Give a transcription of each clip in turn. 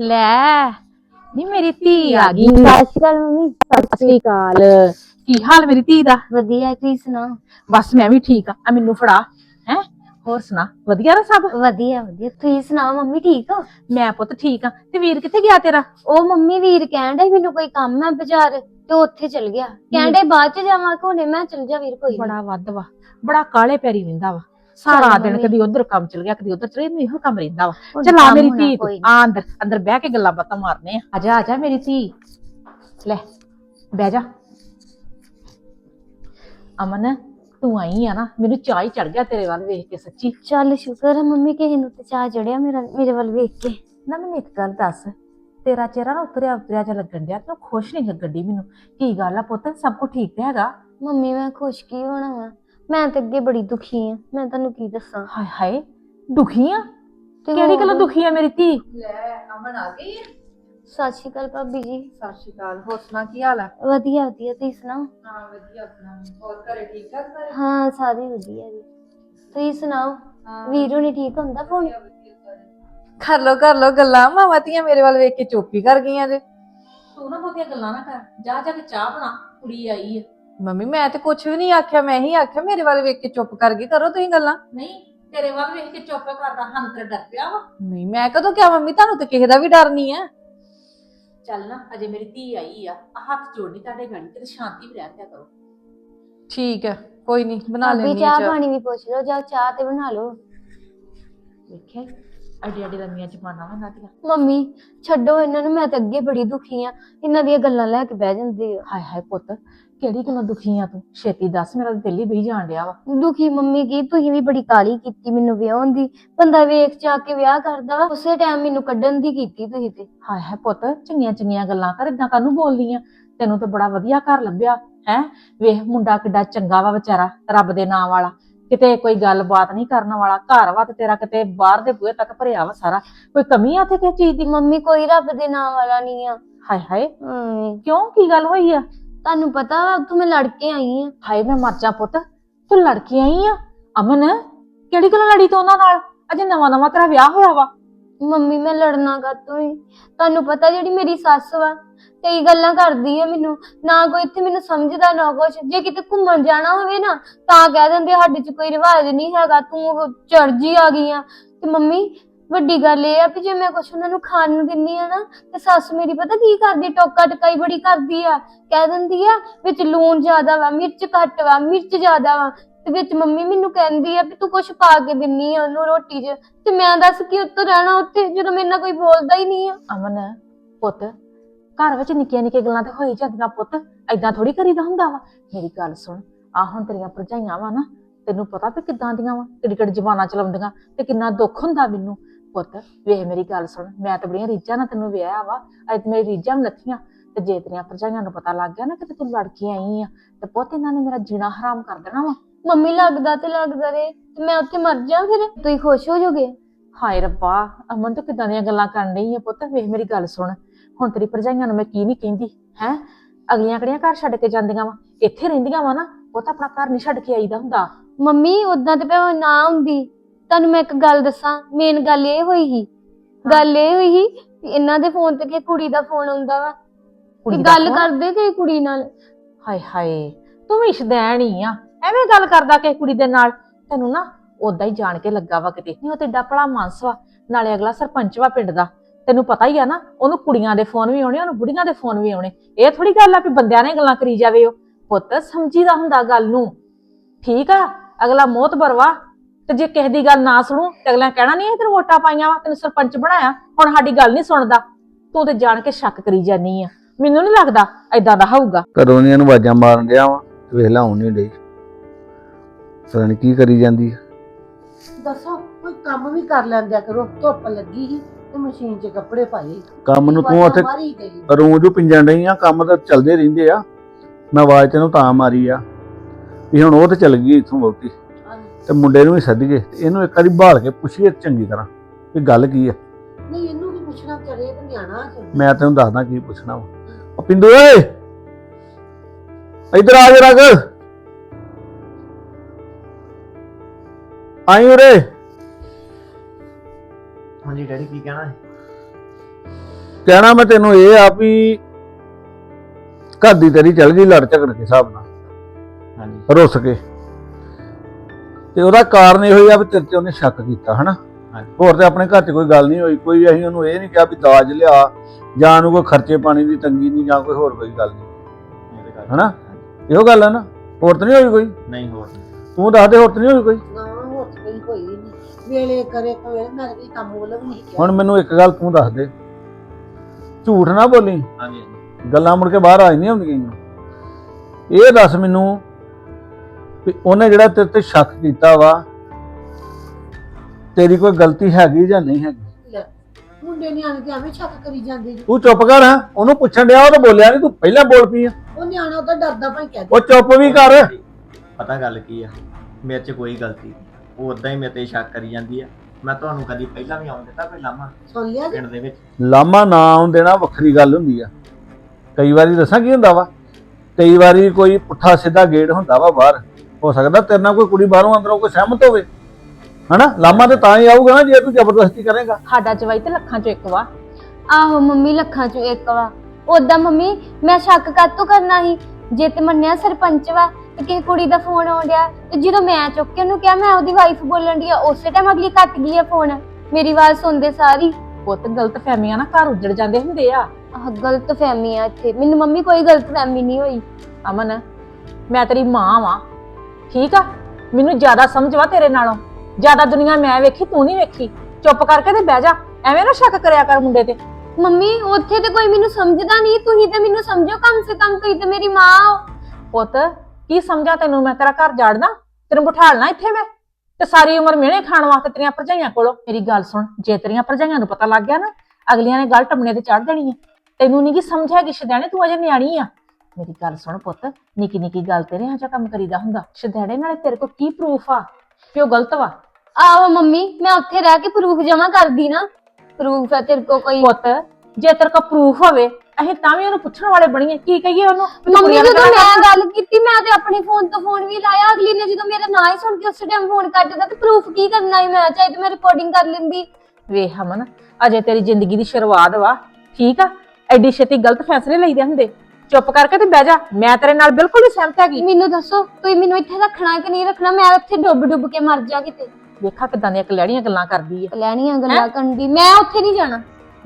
ਲੈ ਨੀ ਮੇਰੀ ਧੀ ਆ ਗਈ? ਸਤਿ ਸ਼੍ਰੀ ਅਕਾਲ ਮੰਮੀ ਸਤਿ ਸ੍ਰੀ ਅਕਾਲ। ਕੀ ਹਾਲ ਮੇਰੀ ਧੀ ਦਾ? ਵਧੀਆ ਤੁਸੀਂ ਸੁਣਾਓ? ਬਸ ਮੈਂ ਵੀ ਠੀਕ ਆ। ਆ ਮੈਨੂੰ ਫੜਾ ਹੈ? ਹੋਰ ਸੁਣਾ ਵਧੀਆ ਨਾ ਸਭ? ਵਧੀਆ ਵਧੀਆ। ਤੁਸੀਂ ਸੁਣਾਓ ਮੰਮੀ ਠੀਕ ਹੋ? ਮੈਂ ਪੁੱਤ ਠੀਕ ਆ। ਤੇ ਵੀਰ ਕਿੱਥੇ ਗਿਆ ਤੇਰਾ? ਉਹ ਮੰਮੀ ਵੀਰ ਕਹਿਣ ਡਏ ਮੈਨੂੰ ਕੋਈ ਕੰਮ ਹੈ ਬਾਜ਼ਾਰ ਤੇ ਉਹ ਉੱਥੇ ਚਲ ਗਿਆ। ਕਹਿੰਦੇ ਬਾਅਦ ਚ ਜਾਵਾਂ ਕੋਨੇ ਮੈਂ ਚਲ ਜਾ ਵੀਰ ਕੋਈ ਨੀ। ਬੜਾ ਵੱਧ ਵਾ। ਬੜਾ ਕਾਲੇ ਪੈਰੀ ਰਹਿੰਦਾ ਵਾ। ਸਾਰਾ ਦਿਨ। ਕਦੀ ਉਧਰ ਕੰਮ ਚਲ ਗਿਆ ਕਦੀ ਉਧਰ ਚਲੇ ਇਹਨੂੰ ਇਹੋ ਕੰਮ ਰਹਿੰਦਾ ਵਾ। ਚਲ ਆ ਮੇਰੀ ਧੀ ਤੂੰ ਆ ਅੰਦਰ ਅੰਦਰ ਬਹਿ ਕੇ ਗੱਲਾਂ ਬਾਤਾਂ ਮਾਰਨੇ ਆ। ਆਜਾ ਆਜਾ ਮੇਰੀ ਧੀ। ਲੈ ਬਹਿ ਜਾ। ਅਮਨ ਤੂੰ ਆਈ ਆ ਨਾ ਮੈਨੂੰ ਚਾਹ ਹੀ ਚੜ ਗਿਆ ਤੇਰੇ ਵੱਲ ਵੇਖ ਕੇ ਸੱਚੀ। ਚੱਲ ਸ਼ੁਕਰ ਹੈ ਮੰਮੀ ਕਿਸੇ ਨੂੰ ਤੇ ਚਾਹ ਚੜਿਆ ਮੇਰਾ ਮੇਰੇ ਵੱਲ ਵੇਖ ਕੇ। ਨਾ ਮੈਨੂੰ ਇੱਕ ਗੱਲ ਦੱਸ ਤੇਰਾ ਚਿਹਰਾ ਨਾ ਉਤਰਿਆ ਉਤਰਿਆ ਜਿਹਾ ਲੱਗਣ ਡਿਆ ਤੂੰ ਖੁਸ਼ ਨਹੀਂ ਲੱਗਣ ਡਈ ਮੈਨੂੰ। ਕੀ ਗੱਲ ਆ ਪੁੱਤ ਸਭ ਕੁਝ ਠੀਕ ਤੇ ਹੈਗਾ? ਮੰਮੀ ਮੈਂ ਖੁਸ਼ ਕੀ ਹੋਣਾ ਵਾ? ਮੈਂ ਤੇ ਅੱਗੇ ਬੜੀ ਦੁਖੀ ਆ। ਮੈਂ ਤੁਹਾਨੂੰ ਕੀ ਦੱਸਾਂ? ਹਾਏ ਹਾਏ ਦੁਖੀ ਆ? ਤੇ ਕਿਹੜੀ ਗੱਲੋਂ ਹੋਰ? ਦੁਖੀ ਆ ਮੇਰੀ ਧੀ? ਲੈ ਅਮਨ ਆ ਗਈ ਹੈ ਸਤਿ ਸ਼੍ਰੀ ਅਕਾਲ ਭਾਬੀ ਜੀ। ਸਤਿ ਸ਼੍ਰੀ ਅਕਾਲ ਹੋਰ ਸੁਣਾ ਕੀ ਹਾਲ ਹੈ ਵਧੀਆ ਵਧੀਆ ਤੁਸੀਂ ਸੁਣਾਓ? ਹਾਂ ਵਧੀਆ ਆਪਣਾ। ਹੋਰ ਘਰੇ ਠੀਕ ਠਾਕ ਸਾਰੇ? ਹਾਂ ਸਾਰੇ ਵਧੀਆ ਜੀ। ਤੁਸੀਂ ਸੁਣਾਓ? ਹਾਂ। ਵੀਰੋ ਨਹੀਂ ਠੀਕ ਹੁੰਦਾ ਫੋਨ ਕਰ ਲੋ ਕਰ ਲੋ ਗੱਲਾਂ। ਮਾਵਾਤੀਆਂ ਮੇਰੇ ਵੱਲ ਵੇਖ ਕੇ ਚੁੱਪ ਹੀ ਕਰ ਗਈਆਂ ਜੇ। ਤੂੰ ਨਾ ਬਹੁਤੀਆਂ ਗੱਲਾਂ ਨਾ ਕਰ। ਜਾ ਜਾ ਕੇ ਚਾਹ ਬਣਾ। ਕੁੜੀ ਆਈ ਹੈ ਮੰਮੀ ਮੈਂ ਤੇ ਕੁਝ ਵੀ ਨਹੀਂ ਆਖਿਆ ਮੈਂ ਹੀ ਆਖਿਆ ਮੇਰੇ ਵੱਲ ਵੇਖ ਕੇ ਚੁੱਪ ਕਰ ਗਏ ਕਰੋ ਤੁਸੀਂ ਗੱਲਾਂ। ਨਹੀਂ ਤੇਰੇ ਵੱਲ ਵੇਖ ਕੇ ਚੁੱਪ ਕਰਦਾ ਹਨ ਤੇ ਡਰ ਪਿਆ ਵਾ। ਨਹੀਂ ਮੈਂ ਕਦੋਂ ਕਿਹਾ ਮੰਮੀ ਤੁਹਾਨੂੰ ਤੇ ਕਿਸੇ ਦਾ ਵੀ ਡਰ ਨਹੀਂ ਹੈ। ਚੱਲ ਨਾ ਅਜੇ ਮੇਰੀ ਧੀ ਆਈ ਆ ਆਹ ਹੱਥ ਜੋੜਨੀ ਤੁਹਾਡੇ ਗਾੜੀ ਤੇ ਸ਼ਾਂਤੀ ਵੀ ਰਹਿ ਕਰੋ। ਠੀਕ ਹੈ ਕੋਈ ਨਹੀਂ ਬਣਾ ਭਾਬੀ ਲੈਣੀ ਚਾਹ ਚਾਹ। ਪਾਣੀ ਵੀ ਪੁੱਛ ਲਓ ਜਾਂ ਚਾਹ ਤੇ ਬਣਾ ਲਓ। ਵੇਖਿਆ ਅੱਡੀ ਅੱਡੀ ਲੰਮੀਆਂ ਜ਼ਬਾਨਾਂ ਵਾ ਦੀਆਂ। ਮੰਮੀ ਛੱਡੋ ਇਹਨਾਂ ਨੂੰ ਮੈਂ ਤਾਂ ਅੱਗੇ ਬੜੀ ਦੁਖੀ ਆ। ਇਹਨਾਂ ਦੀਆਂ ਗੱਲਾਂ ਲੈ ਕੇ ਬਹਿ ਜਾਂਦੇ ਆ। ਹਾਏ ਹਾਏ ਪੁੱਤ ਕਿਹੜੀ ਗੱਲੋਂ ਦੁਖੀ ਆ ਤੂੰ? ਛੇਤੀ ਦੱਸ ਮੇਰਾ ਤਾਂ ਦਿਲ ਹੀ ਬਈ ਜਾਣ ਡਿਆ ਵਾ। ਦੁਖੀ ਮੰਮੀ ਕੀ? ਤੁਸੀਂ ਵੀ ਬੜੀ ਕਾਲੀ ਕੀਤੀ ਮੈਨੂੰ ਵਿਆਹਣ ਦੀ। ਬੰਦਾ ਵੇਖ ਚਾ ਕੇ ਵਿਆਹ ਕਰਦਾ ਵਾ ਉਸੇ ਟਾਈਮ ਮੈਨੂੰ ਕੱਢਣ ਦੀ ਕੀਤੀ ਤੁਸੀਂ ਤੇ। ਹਾਏ ਹਾਏ ਪੁੱਤ ਚੰਗੀਆਂ ਚੰਗੀਆਂ ਗੱਲਾਂ ਕਰ ਇਦਾਂ ਕਾਹਨੂੰ ਬੋਲਦੀ ਆ ਤੈਨੂੰ ਤਾਂ ਬੜਾ ਵਧੀਆ ਘਰ ਲੱਭਿਆ ਹੈ? ਵੇਖ ਮੁੰਡਾ ਕਿੱਡਾ ਚੰਗਾ ਵਾ ਵਿਚਾਰਾ ਰੱਬ ਦੇ ਨਾਂ ਵਾਲਾ। ਕਿਤੇ ਕੋਈ ਗੱਲਬਾਤ ਨਹੀਂ ਕਰਨ ਵਾਲਾ ਘਰ ਵਾ ਤੇ ਤੇਰਾ ਕਿਤੇ ਬਾਹਰ ਦੇ ਬੂਹੇ ਤੱਕ ਭਰਿਆ ਵਾ ਸਾਰਾ। ਕੋਈ ਕਮੀ ਆ ਤੇ ਕਿਸੇ ਚੀਜ਼ ਦੀ? ਮੰਮੀ ਕੋਈ ਰੱਬ ਦੇ ਨਾਮ ਵਾਲਾ ਨਹੀਂ ਆ। ਹਾਏ ਹਾਏ ਕਿਉਂ? ਕੀ ਗੱਲ ਹੋਈ ਆ? ਤੁਹਾਨੂੰ ਪਤਾ ਵਾ ਉੱਥੋਂ ਮੈਂ ਲੜ ਕੇ ਆਈ ਆ। ਹਾਏ ਮੈਂ ਮਰ ਜਾ ਪੁੱਤ। ਤੂੰ ਲੜਕੀ ਆਈ ਆ? ਅਮਨ, ਕਿਹੜੀ ਗੱਲ ਲੜੀ ਤੂੰ ਉਹਨਾਂ ਨਾਲ? ਅਜੇ ਨਵਾਂ ਨਵਾਂ ਤੇਰਾ ਵਿਆਹ ਹੋਇਆ ਵਾ। ਮੰਮੀ, ਮੈਂ ਲੜਨਾ ਕਾਤੋਂ ਹੀ ਤੁਹਾਨੂੰ ਪਤਾ ਜਿਹੜੀ ਮੇਰੀ ਸੱਸ ਵਾ, ਕਈ ਗੱਲਾਂ ਕਰਦੀ ਆ ਮੈਨੂੰ। ਨਾ ਕੋਈ ਇੱਥੇ ਮੈਨੂੰ ਸਮਝਦਾ, ਨਾ ਕੁਛ। ਜੇ ਕਿਤੇ ਘੁੰਮਣ ਜਾਣਾ ਹੋਵੇ ਨਾ, ਤਾਂ ਕਹਿ ਦਿੰਦੇ ਸਾਡੇ 'ਚ ਕੋਈ ਰਿਵਾਜ ਨਹੀਂ ਹੈਗਾ। ਤੂੰ ਚੜਜੀ ਆ ਗਈ ਆ। ਤੇ ਮੰਮੀ ਵੱਡੀ ਗੱਲ ਇਹ ਆ ਵੀ ਜੇ ਮੈਂ ਕੁਛ ਉਹਨਾਂ ਨੂੰ ਖਾਣ ਨੂੰ ਦਿੰਨੀ ਆ ਨਾ, ਤੇ ਸੱਸ ਮੇਰੀ ਪਤਾ ਕੀ ਕਰਦੀ, ਟੋਕਾ ਟਕਾਈ ਬੜੀ ਕਰਦੀ ਆ। ਕਹਿ ਦਿੰਦੀ ਆ, ਵਿੱਚ ਲੂਣ ਜ਼ਿਆਦਾ ਵਾ, ਮਿਰਚ ਘੱਟ ਵਾ, ਮਿਰਚ ਜ਼ਿਆਦਾ ਵਾ, ਤੇ ਵਿੱਚ ਮੰਮੀ ਮੈਨੂੰ ਕਹਿੰਦੀ ਆ ਵੀ ਤੂੰ ਕੁਛ ਪਾ ਕੇ ਦਿੰਨੀ ਆ ਉਹਨੂੰ ਰੋਟੀ 'ਚ। ਤੇ ਮੈਂ ਦੱਸ ਕੀ ਉੱਤੋਂ ਰਹਿਣਾ ਉੱਥੇ, ਜਦੋਂ ਮੇਰੇ ਨਾਲ ਕੋਈ ਬੋਲਦਾ ਹੀ ਨਹੀਂ ਆ। ਅਮਨ, ਪੁੱਤ, ਘਰ ਵਿੱਚ ਨਿੱਕੀਆਂ ਨਿੱਕੀਆਂ ਗੱਲਾਂ ਤੇ ਹੋਈ ਜਾਂਦੀਆਂ ਪੁੱਤ ਐਦਾਂ ਥੋੜੀ ਕਰੀਦਾ ਹੁੰਦਾ ਵਾ। ਮੇਰੀ ਗੱਲ ਸੁਣ ਆ ਹੁਣ ਤੇਰੀਆਂ ਭਰਜਾਈਆਂ ਵਾ ਨਾ, ਤੈਨੂੰ ਪਤਾ ਵੀ ਕਿੱਦਾਂ ਦੀਆਂ ਵਾ ਕਿਹੜੀ ਕਿਹੜੀ ਜ਼ਬਾਨਾਂ ਚਲਾਉਂਦੀਆਂ, ਤੇ ਕਿੰਨਾ ਦੁੱਖ ਹੁੰਦਾ ਮੈਨੂੰ। ਪੁੱਤ ਵੇਖ ਮੇਰੀ ਗੱਲ ਸੁਣ ਮੈਂ ਤਾਂ ਬੜੀਆਂ ਰੀਝਾਂ ਨਾਲ ਤੈਨੂੰ ਵਿਆਹਿਆ ਵਾ ਅੱਜ ਮੇਰੀ ਰੀਝਾਂ ਲੱਥੀਆਂ ਤੇ ਜੇ ਤੇਰੀਆਂ ਭਰਜਾਈਆਂ ਨੂੰ ਪਤਾ ਲੱਗ ਗਿਆ ਨਾ ਕਿ ਤੂੰ ਲੜ ਕੇ ਆਈ ਆ ਤੇ ਪੁੱਤ ਇਹਨਾਂ ਨੇ ਮੇਰਾ ਜੀਣਾ ਹਰਾਮ ਕਰ ਦੇਣਾ ਵਾ। ਮੰਮੀ ਲੱਗਦਾ ਤੇ ਲੱਗਦਾ ਰੇ ਤੇ ਮੈਂ ਉੱਥੇ ਮਰ ਜਾ ਫਿਰ ਤੁਸੀਂ ਖੁਸ਼ ਹੋ ਜਾਓਗੇ? ਹਾਏ ਰੱਬਾ ਅਮਨ ਤੂੰ ਕਿਦਾਂ ਦੀਆਂ ਗੱਲਾਂ ਕਰਨ ਡਈ ਆ ਪੁੱਤ ਵੇਖ ਮੇਰੀ ਗੱਲ ਸੁਣ ਹੁਣ ਤੇਰੀ ਭਰਜਾਈਆਂ ਨੂੰ ਮੈਂ ਕੀ ਨਹੀਂ ਕਹਿੰਦੀ ਹੈ? ਅਗਲੀਆਂ ਕਿਹੜੀਆਂ ਘਰ ਛੱਡ ਕੇ ਜਾਂਦੀਆਂ ਵਾ? ਇੱਥੇ ਰਹਿੰਦੀਆਂ ਵਾ ਨਾ ਉਹ ਤਾਂ ਆਪਣਾ ਘਰ ਨਹੀਂ ਛੱਡ ਕੇ ਆਈਦਾ ਹੁੰਦਾ। ਮੰਮੀ ਉਦਾਂ ਤੇ ਭਾਵੇਂ ਨਾ ਹੁੰਦੀ ਤੁਹਾਨੂੰ ਮੈਂ ਇੱਕ ਗੱਲ ਦੱਸਾਂ ਮੇਨ ਗੱਲ ਇਹ ਹੋਈ ਸੀ। ਗੱਲ ਇਹ ਹੋਈ ਸੀ ਕਿ ਇਹਨਾਂ ਦੇ ਫੋਨ ਤੇ ਕਿ ਕੁੜੀ ਦਾ ਫੋਨ ਆਉਂਦਾ ਵਾ। ਕੁੜੀ ਕਿ ਦਾ ਗੱਲ? ਕਰਦੇ ਕਿ ਕੁੜੀ ਨਾਲ। ਹਾਏ ਹਾਏ ਤੂੰ ਵੀ ਸ਼ਦੈਣ ਹੀ ਆ। ਐਵੇਂ ਗੱਲ ਕਰਦਾ ਕਿ ਕੁੜੀ ਦੇ ਨਾਲ। ਤੈਨੂੰ ਨਾ ਉਦਾਂ ਹੀ ਜਾਣ ਕੇ ਲੱਗਾ ਵਾ ਕਿਤੇ। ਨਹੀਂ ਉਹ ਤੇ ਏਡਾ ਭਲਾ ਮਾਨਸ ਵਾ। ਨਾਲੇ ਅਗਲਾ ਸਰਪੰਚ ਵਾ ਪਿੰਡ ਦਾ। ਤੈਨੂੰ ਪਤਾ ਹੀ ਆ ਨਾ ਉਹਨੂੰ ਕੁੜੀਆਂ ਦੇ ਫੋਨ ਵੀ ਆਉਣੇ ਉਹਨੂੰ ਬੁੜੀਆਂ ਦੇ ਫੋਨ ਵੀ ਆਉਣੇ। ਇਹ ਥੋੜੀ ਗੱਲ ਆ ਵੀ ਬੰਦਿਆਂ ਨੇ ਗੱਲਾਂ ਕਰੀ ਜਾਵੇ ਉਹ। ਪੁੱਤ ਸਮਝੀਦਾ ਹੁੰਦਾ ਗੱਲ ਨੂੰ। ਠੀਕ ਆ ਅਗਲਾ ਮੋਤਬਰ ਵਾ। ਤੇ ਜੇ ਕਿਸੇ ਦੀ ਗੱਲ ਨਾ ਸੁਣੂ ਤੇ ਅਗਲਾ ਕਹਿਣਾ ਨਹੀਂ ਤੈਨੂੰ ਵੋਟਾਂ ਪਾਈਆਂ ਵਾ ਤੈਨੂੰ ਸਰਪੰਚ ਬਣਾਇਆ ਹੁਣ ਸਾਡੀ ਗੱਲ ਨਹੀਂ ਸੁਣਦਾ। ਤੂੰ ਤੇ ਜਾਣ ਕੇ ਸ਼ੱਕ ਕਰੀ ਜਾਨੀ ਆ। ਮੈਨੂੰ ਨਹੀਂ ਲੱਗਦਾ ਐਦਾਂ ਦਾ ਹੋਊਗਾ। ਘਰੋਂ ਦੀਆਂ ਨੂੰ ਆਵਾਜ਼ਾਂ ਮਾਰਨ ਡਿਆ ਵਾ ਵੇਖ ਲਾ ਹੁਣ ਨਹੀਂ ਡਈ। ਪਤਾ ਨੀ ਕੀ ਕਰੀ ਜਾਂਦੀ ਆ। ਦੱਸੋ ਕੋਈ ਕੰਮ ਵੀ ਕਰ ਲੈਂਦਿਆ ਕਰੋ ਧੁੱਪ ਲੱਗੀ ਸੀ ਤੇ ਮਸ਼ੀਨ 'ਚ ਕੱਪੜੇ ਪਾਏ। ਕੰਮ ਨੂੰ ਤੂੰ ਉੱਥੇ ਮਾਰੀ ਗਈ। ਰੂੰਜੂ ਪਿੰਜਣ ਡਈ ਆ ਕੰਮ ਤਾਂ ਚੱਲਦੇ ਰਹਿੰਦੇ ਆ। ਮੈਂ ਆਵਾਜ਼ ਤੈਨੂੰ ਤਾਂ ਮਾਰੀ ਆ ਵੀ ਹੁਣ ਉਹ ਤੇ ਚੱਲ ਗਈ ਇਥੋਂ ਵੋਟੀ। ਤੇ ਮੁੰਡੇ ਨੂੰ ਵੀ ਸੱਦ ਗਏ ਤੇ ਇਹਨੂੰ ਇੱਕ ਵਾਰੀ ਭਾਲ ਕੇ ਪੁੱਛੀਏ ਚੰਗੀ ਤਰ੍ਹਾਂ ਵੀ ਗੱਲ ਕੀ ਆ। ਨਹੀਂ ਇਹਨੂੰ ਵੀ ਪੁੱਛਣਾ ਕਰੇ ਤੇ ਨਿਆਣਾ ਮੈਂ ਤੈਨੂੰ ਦੱਸਦਾ ਕੀ ਪੁੱਛਣਾ ਵਾ। ਉਹ ਪਿੰਦੂ ਓਏ ਇੱਧਰ ਆ ਜਰਾ ਕਰ ਆਈ ਉਰੇ। ਹਾਂਜੀ ਡੈਡੀ ਕੀ ਕਹਿਣਾ ਹੈ? ਕਹਿਣਾ ਮੈਂ ਤੈਨੂੰ ਇਹ ਆ ਵੀ ਘਰ ਦੀ ਤੇਰੀ ਚੱਲ ਗਈ ਲੜ ਝਗੜ ਕੇ ਹਿਸਾਬ ਨਾਲ। ਹਾਂਜੀ। ਰੁੱਸ ਕੇ। ਤੇ ਉਹਦਾ ਕਾਰਨ ਇਹੋ ਹੀ ਆ ਵੀ ਤੇਰੇ ਤੇ ਉਹਨੇ ਸ਼ੱਕ ਕੀਤਾ ਹਨਾ ਹਾਂਜੀ। ਹੋਰ ਤੇ ਆਪਣੇ ਘਰ 'ਚ ਕੋਈ ਗੱਲ ਨਹੀਂ ਹੋਈ ਕੋਈ ਅਸੀਂ ਉਹਨੂੰ ਇਹ ਨਹੀਂ ਕਿਹਾ ਵੀ ਦਾਜ ਲਿਆ ਜਾਂ ਉਹਨੂੰ ਕੋਈ ਖਰਚੇ ਪਾਣੀ ਦੀ ਤੰਗੀ ਨਹੀਂ ਜਾਂ ਕੋਈ ਹੋਰ ਕੋਈ ਗੱਲ ਨਹੀਂ ਹਨਾ? ਹਾਂਜੀ। ਇਹੋ ਗੱਲ ਆ ਨਾ ਹੋਰ ਤਾਂ ਨਹੀਂ ਹੋਈ ਕੋਈ ਨਹੀਂ ਹੋਰ ਨਹੀਂ। ਤੂੰ ਦੱਸ ਦੇ ਹੋਰ ਤਾਂ ਨਹੀਂ ਹੋਈ ਕੋਈ ਨਾ ਹੋਰ ਤਾਂ ਕੋਈ ਹੋਈ ਨਹੀਂ ਵੇਲੇ ਕਰੇ ਕੋਈ ਮੈਂ ਤਾਂ ਕੋਈ ਕੰਮ ਵੱਲੋਂ ਵੀ ਨਹੀਂ ਕਿਹਾ ਹੁਣ ਮੈਨੂੰ ਇੱਕ ਗੱਲ ਤੂੰ ਦੱਸ ਦੇ ਝੂਠ ਨਾ ਬੋਲੀ ਹਾਂਜੀ। ਗੱਲਾਂ ਮੁੜ ਕੇ ਬਾਹਰ ਆ ਜਾਂਦੀਆਂ ਹੁੰਦੀਆਂ ਇਹ ਦੱਸ ਮੈਨੂੰ ਵੀ ਉਹਨੇ ਜਿਹੜਾ ਤੇਰੇ ਤੇ ਸ਼ੱਕ ਕੀਤਾ ਵਾ ਤੇਰੀ ਕੋਈ ਗਲਤੀ ਹੈਗੀ ਜਾਂ ਨਹੀਂ ਹੈਗੀ? ਲੈ, ਮੁੰਡੇ ਨਿਆਣੇ ਤੇ ਐਵੇਂ ਸ਼ੱਕ ਕਰੀ ਜਾਂਦੇ ਜੀ। ਤੂੰ ਚੁੱਪ ਕਰ ਹਾਂ। ਉਹਨੂੰ ਪੁੱਛਣ ਡਿਆ ਉਹ ਤਾਂ ਬੋਲਿਆ ਨਹੀਂ ਤੂੰ ਪਹਿਲਾਂ ਬੋਲ ਪਈ ਆ। ਉਹ ਨਿਆਣਾ ਉਹਦਾ ਡਰਦਾ ਭਾਈ ਕਹਿ ਉਹ ਚੁੱਪ ਵੀ ਕਰ। ਪਤਾ ਗੱਲ ਕੀ ਆ? ਮੇਰੇ 'ਚ ਕੋਈ ਗਲਤੀ ਨਹੀਂ। ਉਹ ਉਦਾਂ ਹੀ ਮੇਰੇ ਤੇ ਸ਼ੱਕ ਕਰੀ ਜਾਂਦੀ ਆ। ਮੈਂ ਤੁਹਾਨੂੰ ਕਦੀ ਪਹਿਲਾਂ ਵੀ ਆਉਣ ਦਿੱਤਾ ਕੋਈ ਲਾਮਾ ਸੁਣ ਲਿਆ ਜੀ। ਪਿੰਡ ਦੇ ਵਿੱਚ? ਲਾਮਾ ਨਾ ਆਉਣ ਦੇਣਾ ਵੱਖਰੀ ਗੱਲ ਹੁੰਦੀ ਆ। ਕਈ ਵਾਰੀ ਦੱਸਾਂ ਕੀ ਹੁੰਦਾ ਵਾ? ਕਈ ਵਾਰੀ ਕੋਈ ਪੁੱਠਾ ਸਿੱਧਾ ਗੇੜ ਹੁੰਦਾ ਵਾ ਬਾਹਰ। ਹੋ ਸਕਦਾ ਤੇਰੇ ਨਾਲ ਕੋਈ ਕੁੜੀ ਬਾਹਰੋਂ ਅੰਦਰੋਂ ਕੋਈ ਸਹਿਮਤ ਹੋਵੇ। ਹਨਾ? ਲਾਮਾ ਤੇ ਤਾਂ ਹੀ ਆਊਗਾ ਨਾ ਜੇ ਤੂੰ ਜ਼ਬਰਦਸਤੀ ਕਰੇਗਾ। ਸਾਡਾ ਜਵਾਈ ਤੇ ਲੱਖਾਂ ਚੋਂ ਇੱਕ ਵਾ। ਆਹੋ ਮੰਮੀ ਲੱਖਾਂ ਚੋਂ ਇੱਕ ਵਾ। ਉਦਾਂ ਮੰਮੀ ਮੈਂ ਸ਼ੱਕ ਕਾਤੋਂ ਕਰਨਾ ਸੀ? ਜੇ ਤੇ ਮੰਨਿਆ ਸਰਪੰਚ ਵਾ ਤੇ ਕਿਸੇ ਕੁੜੀ ਦਾ ਫੋਨ ਆਉਣ ਡਿਆ ਤੇ ਜਦੋਂ ਮੈਂ ਚੁੱਕ ਕੇ ਉਹਨੂੰ ਕਿਹਾ ਮੈਂ ਉਹਦੀ ਵਾਈਫ ਬੋਲਣ ਦੀ ਆ ਉਸੇ ਟਾਈਮ ਅਗਲੀ ਕੱਟ ਗਈ ਆ ਫੋਨ। ਮੇਰੀ ਆਵਾਜ਼ ਸੁਣਦੇ ਸਾਰੀ। ਪੁੱਤ ਗਲਤ ਫਹਿਮੀਆਂ ਨਾ ਘਰ ਉੱਜੜ ਜਾਂਦੇ ਹੁੰਦੇ ਆ। ਆਹ ਗਲਤ ਫਹਿਮੀ ਆ ਇੱਥੇ। ਮੈਨੂੰ ਮੰਮੀ ਕੋਈ ਗਲਤ ਫਹਿਮੀ ਨਹੀਂ ਹੋਈ। ਅਮਨ ਮੈਂ ਤੇਰੀ ਮਾਂ ਵਾਂ। ਠੀਕ ਆ? ਮੈਨੂੰ ਜ਼ਿਆਦਾ ਸਮਝ ਵਾ ਤੇਰੇ ਨਾਲੋਂ। ਜ਼ਿਆਦਾ ਦੁਨੀਆ ਮੈਂ ਵੇਖੀ ਤੂੰ ਨਹੀਂ ਵੇਖੀ। ਚੁੱਪ ਕਰਕੇ ਤੇ ਬਹਿ ਜਾ। ਐਵੇਂ ਨਾ ਸ਼ੱਕ ਕਰਿਆ ਕਰ ਮੁੰਡੇ ਤੇ। ਮੰਮੀ ਉੱਥੇ ਤੇ ਕੋਈ ਮੈਨੂੰ ਸਮਝਦਾ ਨਹੀਂ। ਤੁਸੀਂ ਤੇ ਮੈਨੂੰ ਸਮਝੋ ਕਮ ਸੇ ਕਮ ਤੁਸੀਂ ਤੇ ਮੇਰੀ ਮਾਂ ਹੋ। ਪੁੱਤ ਕੀ ਸਮਝਾਂ ਤੈਨੂੰ? ਮੈਂ ਤੇਰਾ ਘਰ ਜਾੜਦਾ ਤੈਨੂੰ ਬਿਠਾਲਣਾ ਇੱਥੇ ਮੈਂ। ਤੇ ਸਾਰੀ ਉਮਰ ਮਿਹਣੇ ਖਾਣ ਵਾਸਤੇ ਤੇਰੀਆਂ ਭਰਜਾਈਆਂ ਕੋਲੋਂ। ਮੇਰੀ ਗੱਲ ਸੁਣ ਜੇ ਤੇਰੀਆਂ ਭਰਜਾਈਆਂ ਨੂੰ ਪਤਾ ਲੱਗ ਗਿਆ ਨਾ ਅਗਲੀਆਂ ਨੇ ਗੱਲ ਟੰਮਣੇ ਤੇ ਚੜ ਦੇਣੀ ਹੈ ਤੈਨੂੰ ਨਹੀਂ ਕੀ ਸਮਝਿਆ ਕਿ ਸ਼ਦੈਣੇ ਤੂੰ ਅਜੇ ਨਿਆਣੀ ਆ। ਮੇਰੀ ਗੱਲ ਸੁਣ ਪੁੱਤ ਨਿੱਕੀ ਨਿੱਕੀ ਗੱਲ ਤੇ ਰਿਹਾ ਜਾ ਕੰਮ ਕਰੀਦਾ ਹੁੰਦਾ। ਸ਼ਦੈਣੇ ਨਾਲੇ ਤੇਰੇ ਕੋਲ ਕੀ ਪ੍ਰੂਫ ਆ? ਕਿ ਉਹ ਗਲਤ ਵਾ? ਆਹੋ ਮੰਮੀ ਮੈਂ ਉੱਥੇ ਰਹਿ ਕੇ ਪ੍ਰੂਫ ਜਮਾ ਕਰਦੀ ਨਾ। ਪ੍ਰੂਫ ਹੈ ਤੇਰੇ ਕੋ ਕੋਈ। ਪੁੱਤ ਜੇ ਤੇਰੇ ਕੋਲ ਪ੍ਰੂਫ ਹੋਵੇ ਅਸੀਂ ਤਾਂ ਵੀ ਉਹਨੂੰ ਪੁੱਛਣ ਵਾਲੇ ਬਣੀਏ। ਕੀ ਕਹੀਏ ਉਹਨੂੰ? ਮੰਮੀ ਜਦੋਂ ਮੈਂ ਗੱਲ ਕੀਤੀ ਮੈਂ ਤੇ ਆਪਣੇ ਫੋਨ ਤੋਂ ਫੋਨ ਵੀ ਲਾਇਆ। ਅਗਲੀ ਨੇ ਜਦੋਂ ਮੇਰਾ ਨਾਂ ਹੀ ਸੁਣ ਕੇ ਉਸੇ ਟਾਈਮ ਫੋਨ ਕਰ ਦਿੱਤਾ ਤੇ ਪ੍ਰੂਫ ਕੀ ਕਰਨਾ ਸੀ? ਮੈਂ ਚਾਹੇ ਤੇ ਮੈਂ ਰਿਕਾਰਡਿੰਗ ਕਰ ਲੈਂਦੀ। ਵੇਖ ਹਮਨ ਅਜੇ ਤੇਰੀ ਜ਼ਿੰਦਗੀ ਦੀ ਸ਼ੁਰੂਆਤ ਵਾ ਠੀਕ ਆ? ਐਡੀ ਛੇਤੀ ਗਲਤ ਫੈਸਲੇ ਲਈਦੇ ਹੁੰਦੇ। ਚੁੱਪ ਕਰਕੇ ਤੇ ਬਹਿ ਜਾ। ਮੈਂ ਤੇਰੇ ਨਾਲ ਬਿਲਕੁਲ ਨਹੀਂ ਸਹਿਮਤ ਹੈਗੀ। ਮੈਨੂੰ ਦੱਸੋ ਤੁਸੀਂ ਮੈਨੂੰ ਇੱਥੇ ਰੱਖਣਾ ਕਿ ਨਹੀਂ ਰੱਖਣਾ? ਮੈਂ ਉੱਥੇ ਡੁੱਬ ਡੁੱਬ ਕੇ ਮਰ ਜਾ ਕਿਤੇ। ਵੇਖਾ ਕਿਦਾਂ ਦੀਆਂ ਕਲੈੜੀਆਂ ਗੱਲਾਂ ਕਰਦੀ ਆ ਲੈਣੀਆਂ ਗੱਲਾਂ ਕਰਨ ਦੀ ਮੈਂ ਉੱਥੇ ਨਹੀਂ ਜਾਣਾ।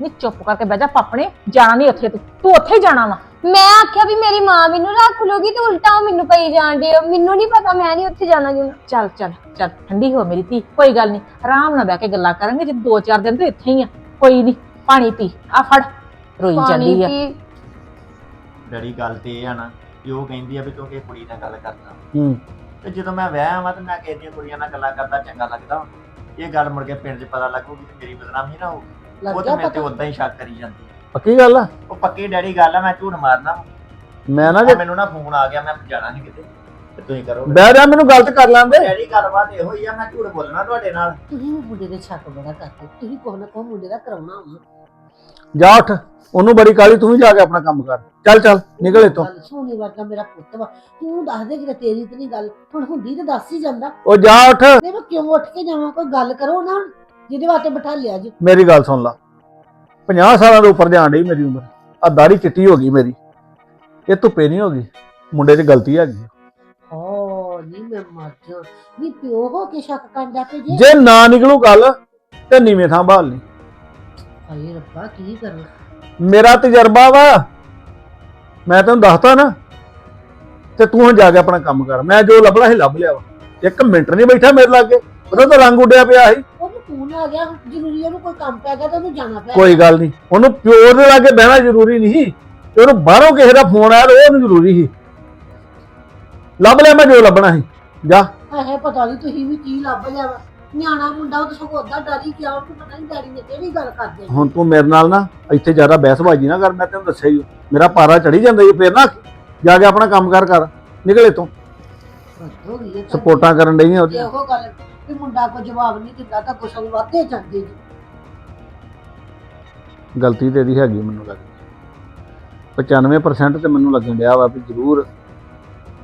ਨਹੀਂ ਚੁੱਪ ਕਰਕੇ ਬਹਿ ਜਾ ਪਾਪਣੇ। ਜਾਣਾ ਨਹੀਂ ਉੱਥੇ ਤੂੰ। ਤੂੰ ਉੱਥੇ ਹੀ ਜਾਣਾ ਵਾ। ਮੈਂ ਆਖਿਆ ਵੀ ਮੇਰੀ ਮਾਂ ਮੈਨੂੰ ਰੱਖ ਲੋਗੀ ਤੇ ਉਲਟਾ ਉਹ ਮੈਨੂੰ ਪਈ ਜਾਣ ਦੇ ਮੈਨੂੰ ਨਹੀਂ ਪਤਾ ਮੈਂ ਨਹੀਂ ਉੱਥੇ ਜਾਣਾ ਜੁਣਾ ਚੱਲ ਚੱਲ ਚੱਲ ਠੰਡੀ ਹੋ ਮੇਰੀ ਧੀ। ਕੋਈ ਗੱਲ ਨਹੀਂ। ਆਰਾਮ ਨਾਲ ਬਹਿ ਕੇ ਗੱਲਾਂ ਕਰਾਂਗੇ ਜੇ ਦੋ ਚਾਰ ਦਿਨ ਤੇ ਇੱਥੇ ਹੀ ਆ। ਕੋਈ ਨਹੀਂ ਪਾਣੀ ਪੀ। ਆ ਫੜ। ਰੋਈ ਪਾਣੀ ਜਾਂਦੀ ਆ। ਪੀ। ਡੈਡੀ ਗੱਲ ਤੇ ਇਹ ਆ ਨਾ ਕਿ ਉਹ ਕਹਿੰਦੀ ਆ ਵੀ ਤੂੰ ਕਿ ਕੁੜੀ ਨਾਲ ਗੱਲ ਕਰਦਾ ਹੂੰ। ਤੇ ਜਦੋਂ ਮੈਂ ਵਿਆਹ ਆਵਾਂ ਤੇ ਮੈਂ ਕਿਸੇ ਦੀਆਂ ਕੁੜੀਆਂ ਨਾਲ ਗੱਲਾਂ ਕਰਦਾ ਚੰਗਾ ਲੱਗਦਾ। ਇਹ ਗੱਲ ਮੁੜ ਕੇ ਪਿੰਡ 'ਚ ਪਤਾ ਲੱਗੂਗੀ ਤੇ ਮੇਰੀ ਬਦਨਾਮੀ ਨਾ ਹੋਊਗੀ। ਲੱਗ ਉਹ ਤੇ ਗਿਆ ਮੇਰੇ ਤੇ ਪਤਾ? ਉਦਾਂ ਹੀ ਸ਼ੱਕ ਕਰੀ ਜਾਂਦੀ ਆ। ਪੱਕੀ ਗੱਲ ਆ? ਉਹ ਪੱਕੀ ਡੈਡੀ ਗੱਲ ਆ ਮੈਂ ਝੂਠ ਮਾਰਨਾ ਵਾ। ਮੈਂ ਨਾ ਜੇ ਮੈਨੂੰ ਨਾ ਫੋਨ ਆ ਗਿਆ ਮੈਂ ਜਾਣਾ ਨਹੀਂ ਕਿਤੇ। ਤੇ ਤੁਸੀਂ ਕਰੋ। ਬਹਿ ਜਾ ਮੈਨੂੰ ਗਲਤ ਕਰ ਲੈਂਦੇ ਡੈਡੀ ਗੱਲਬਾਤ ਇਹੋ ਹੀ ਆ ਮੈਂ ਝੂਠ ਬੋਲਣਾ ਤੁਹਾਡੇ ਨਾਲ। ਤੁਸੀਂ ਵੀ ਮੁੰਡੇ ਦੇ ਸ਼ੱਕ ਬੜਾ ਕਰਦੇ। ਤੁਸੀਂ ਕੋਹ ਨਾ ਕੋਹ ਮੁੰਡੇ ਦਾ ਕਰਾਉਣਾ ਹੋਣਾ ਜਾ ਉੱਠ ਉਹਨੂੰ ਬੜੀ ਕਾਲੀ ਤੂੰ ਵੀ ਜਾ ਕੇ ਆਪਣਾ ਕੰਮ ਕਰ। ਚੱਲ ਚੱਲ ਨਿਕਲ ਇੱਥੋਂ। ਗੱਲ ਸੋਨੀ ਵਰਗਾ ਮੇਰਾ ਪੁੱਤ ਵਾ। ਤੂੰ ਦੱਸ ਦੇ ਕਿ ਤੇਰੀ ਤੇ ਨਹੀਂ ਗੱਲ। ਹੁਣ ਹੁੰਦੀ ਤੇ ਦੱਸ ਹੀ ਜਾਂਦਾ। ਉਹ ਜਾ ਉੱਠ। ਮੈਂ ਕਿਉਂ ਉੱਠ ਕੇ ਜਾਵਾਂ? ਕੋਈ ਗੱਲ ਕਰੋ ਨਾ। ਜਿਹਦੇ ਵਾਸਤੇ ਬਿਠਾ ਲਿਆ ਜੀ। ਮੇਰੀ ਗੱਲ ਸੁਣ ਲਾ। 50 ਸਾਲਾਂ ਦੇ ਉੱਪਰ ਜਾਣ ਡਈ ਮੇਰੀ ਉਮਰ। ਆ ਦਾੜੀ ਚਿੱਟੀ ਹੋ ਗਈ ਮੇਰੀ। ਇਹ ਧੁੱਪੇ ਨਹੀਂ ਹੋ ਗਈ। ਮੁੰਡੇ 'ਚ ਗਲਤੀ ਹੈਗੀ ਓ ਨਹੀਂ ਮੈਂ ਮਰ ਜਾ ਨਹੀਂ ਪਿਓ ਹੋ ਕੇ ਸ਼ੱਕ ਕਰਦਾ ਤੇ ਜੇ? ਜੇ ਨਾ ਨਿਕਲੂ ਗੱਲ ਤੇ ਨੀਵੇਂ ਥਾਂ ਭਾਲ ਲਈ। ਹਾਏ ਰੱਬਾ ਕੀ ਕਰਾਂ? ਮੇਰਾ ਤਜਰਬਾ ਵਾ ਮੈਂ ਤੈਨੂੰ ਦੱਸਤਾ ਨਾ ਤੇ ਤੂੰ ਹੁਣ ਜਾ ਕੇ ਆਪਣਾ ਕੰਮ ਕਰ। ਮੈਂ ਜੋ ਲੱਭਣਾ ਸੀ ਲੱਭ ਲਿਆ ਵਾ। ਇੱਕ ਮਿੰਟ ਨਹੀਂ ਬੈਠਾ ਮੇਰੇ ਲਾਗੇ ਉਹਦਾ ਤਾਂ ਰੰਗ ਉੱਡਿਆ ਪਿਆ ਸੀ। ਉਹਨੂੰ ਫੋਨ ਆ ਗਿਆ ਜ਼ਰੂਰੀ ਉਹਨੂੰ ਕੋਈ ਕੰਮ ਪੈ ਗਿਆ ਤਾਂ ਉਹਨੂੰ ਜਾਣਾ ਪਿਆ ਕੋਈ ਗੱਲ ਨਹੀਂ ਉਹਨੂੰ ਪਿਓ ਦੇ ਲਾਗੇ ਬਹਿਣਾ ਜ਼ਰੂਰੀ ਨਹੀਂ ਤੇ ਉਹਨੂੰ ਬਾਹਰੋਂ ਕਿਸੇ ਦਾ ਫੋਨ ਆਇਆ ਉਹ ਉਹਨੂੰ ਜ਼ਰੂਰੀ ਸੀ। ਲੱਭ ਲਿਆ ਮੈਂ ਜੋ ਲੱਭਣਾ ਸੀ। ਜਾ। ਹੈ ਪਤਾ ਨਹੀਂ ਤੁਸੀਂ ਵੀ ਕੀ ਲੱਭ ਲਿਆ ਵਾ। ਨਿਆਣਾ ਮੁੰਡਾ ਉਹ ਤਾਂ ਸਗੋਂ ਅੱਧਾ ਡਰੀ ਗਿਆ ਉਹਨੂੰ ਪਤਾ ਨਹੀਂ ਡੈਡੀ ਨੇ ਕਿਹੜੀ ਗੱਲ ਕਰਦੇ ਹੁਣ ਤੂੰ ਮੇਰੇ ਨਾਲ ਨਾ ਇੱਥੇ ਜ਼ਿਆਦਾ ਬਹਿਸਬਾਜ਼ੀ ਨਾ ਕਰ ਮੈਂ ਤੈਨੂੰ ਦੱਸਿਆ ਹੀ ਮੇਰਾ ਪਾਰਾ ਚੜੀ ਜਾਂਦਾ ਈ ਫੇਰ ਨਾ ਜਾ ਕੇ ਆਪਣਾ ਕੰਮ ਕਰ ਕਰ ਨਿਕਲ ਇੱਥੋਂ। ਹੱਦ ਹੋ ਗਈ ਹੈ ਤੁਹਾਡੀ। ਸਪੋਰਟਾਂ ਕਰਨ ਡਈਆਂ ਜੇ ਉਹਦੀਆਂ ਉਹ ਗੱਲ ਵੀ ਮੁੰਡਾ ਕੋ ਜਵਾਬ ਨਹੀਂ ਦਿੰਦਾ ਤਾਂ ਗੁੱਸਾ ਵੀ ਵੱਧਦੇ ਜਾਂਦੇ ਜੀ ਗਲਤੀ ਤੇ ਇਹਦੀ ਹੈਗੀ ਮੈਨੂੰ ਲੱਗਦੀ। 95% ਤੇ ਮੈਨੂੰ ਲੱਗਣ ਡਿਆ ਵਾ ਵੀ ਜ਼ਰੂਰ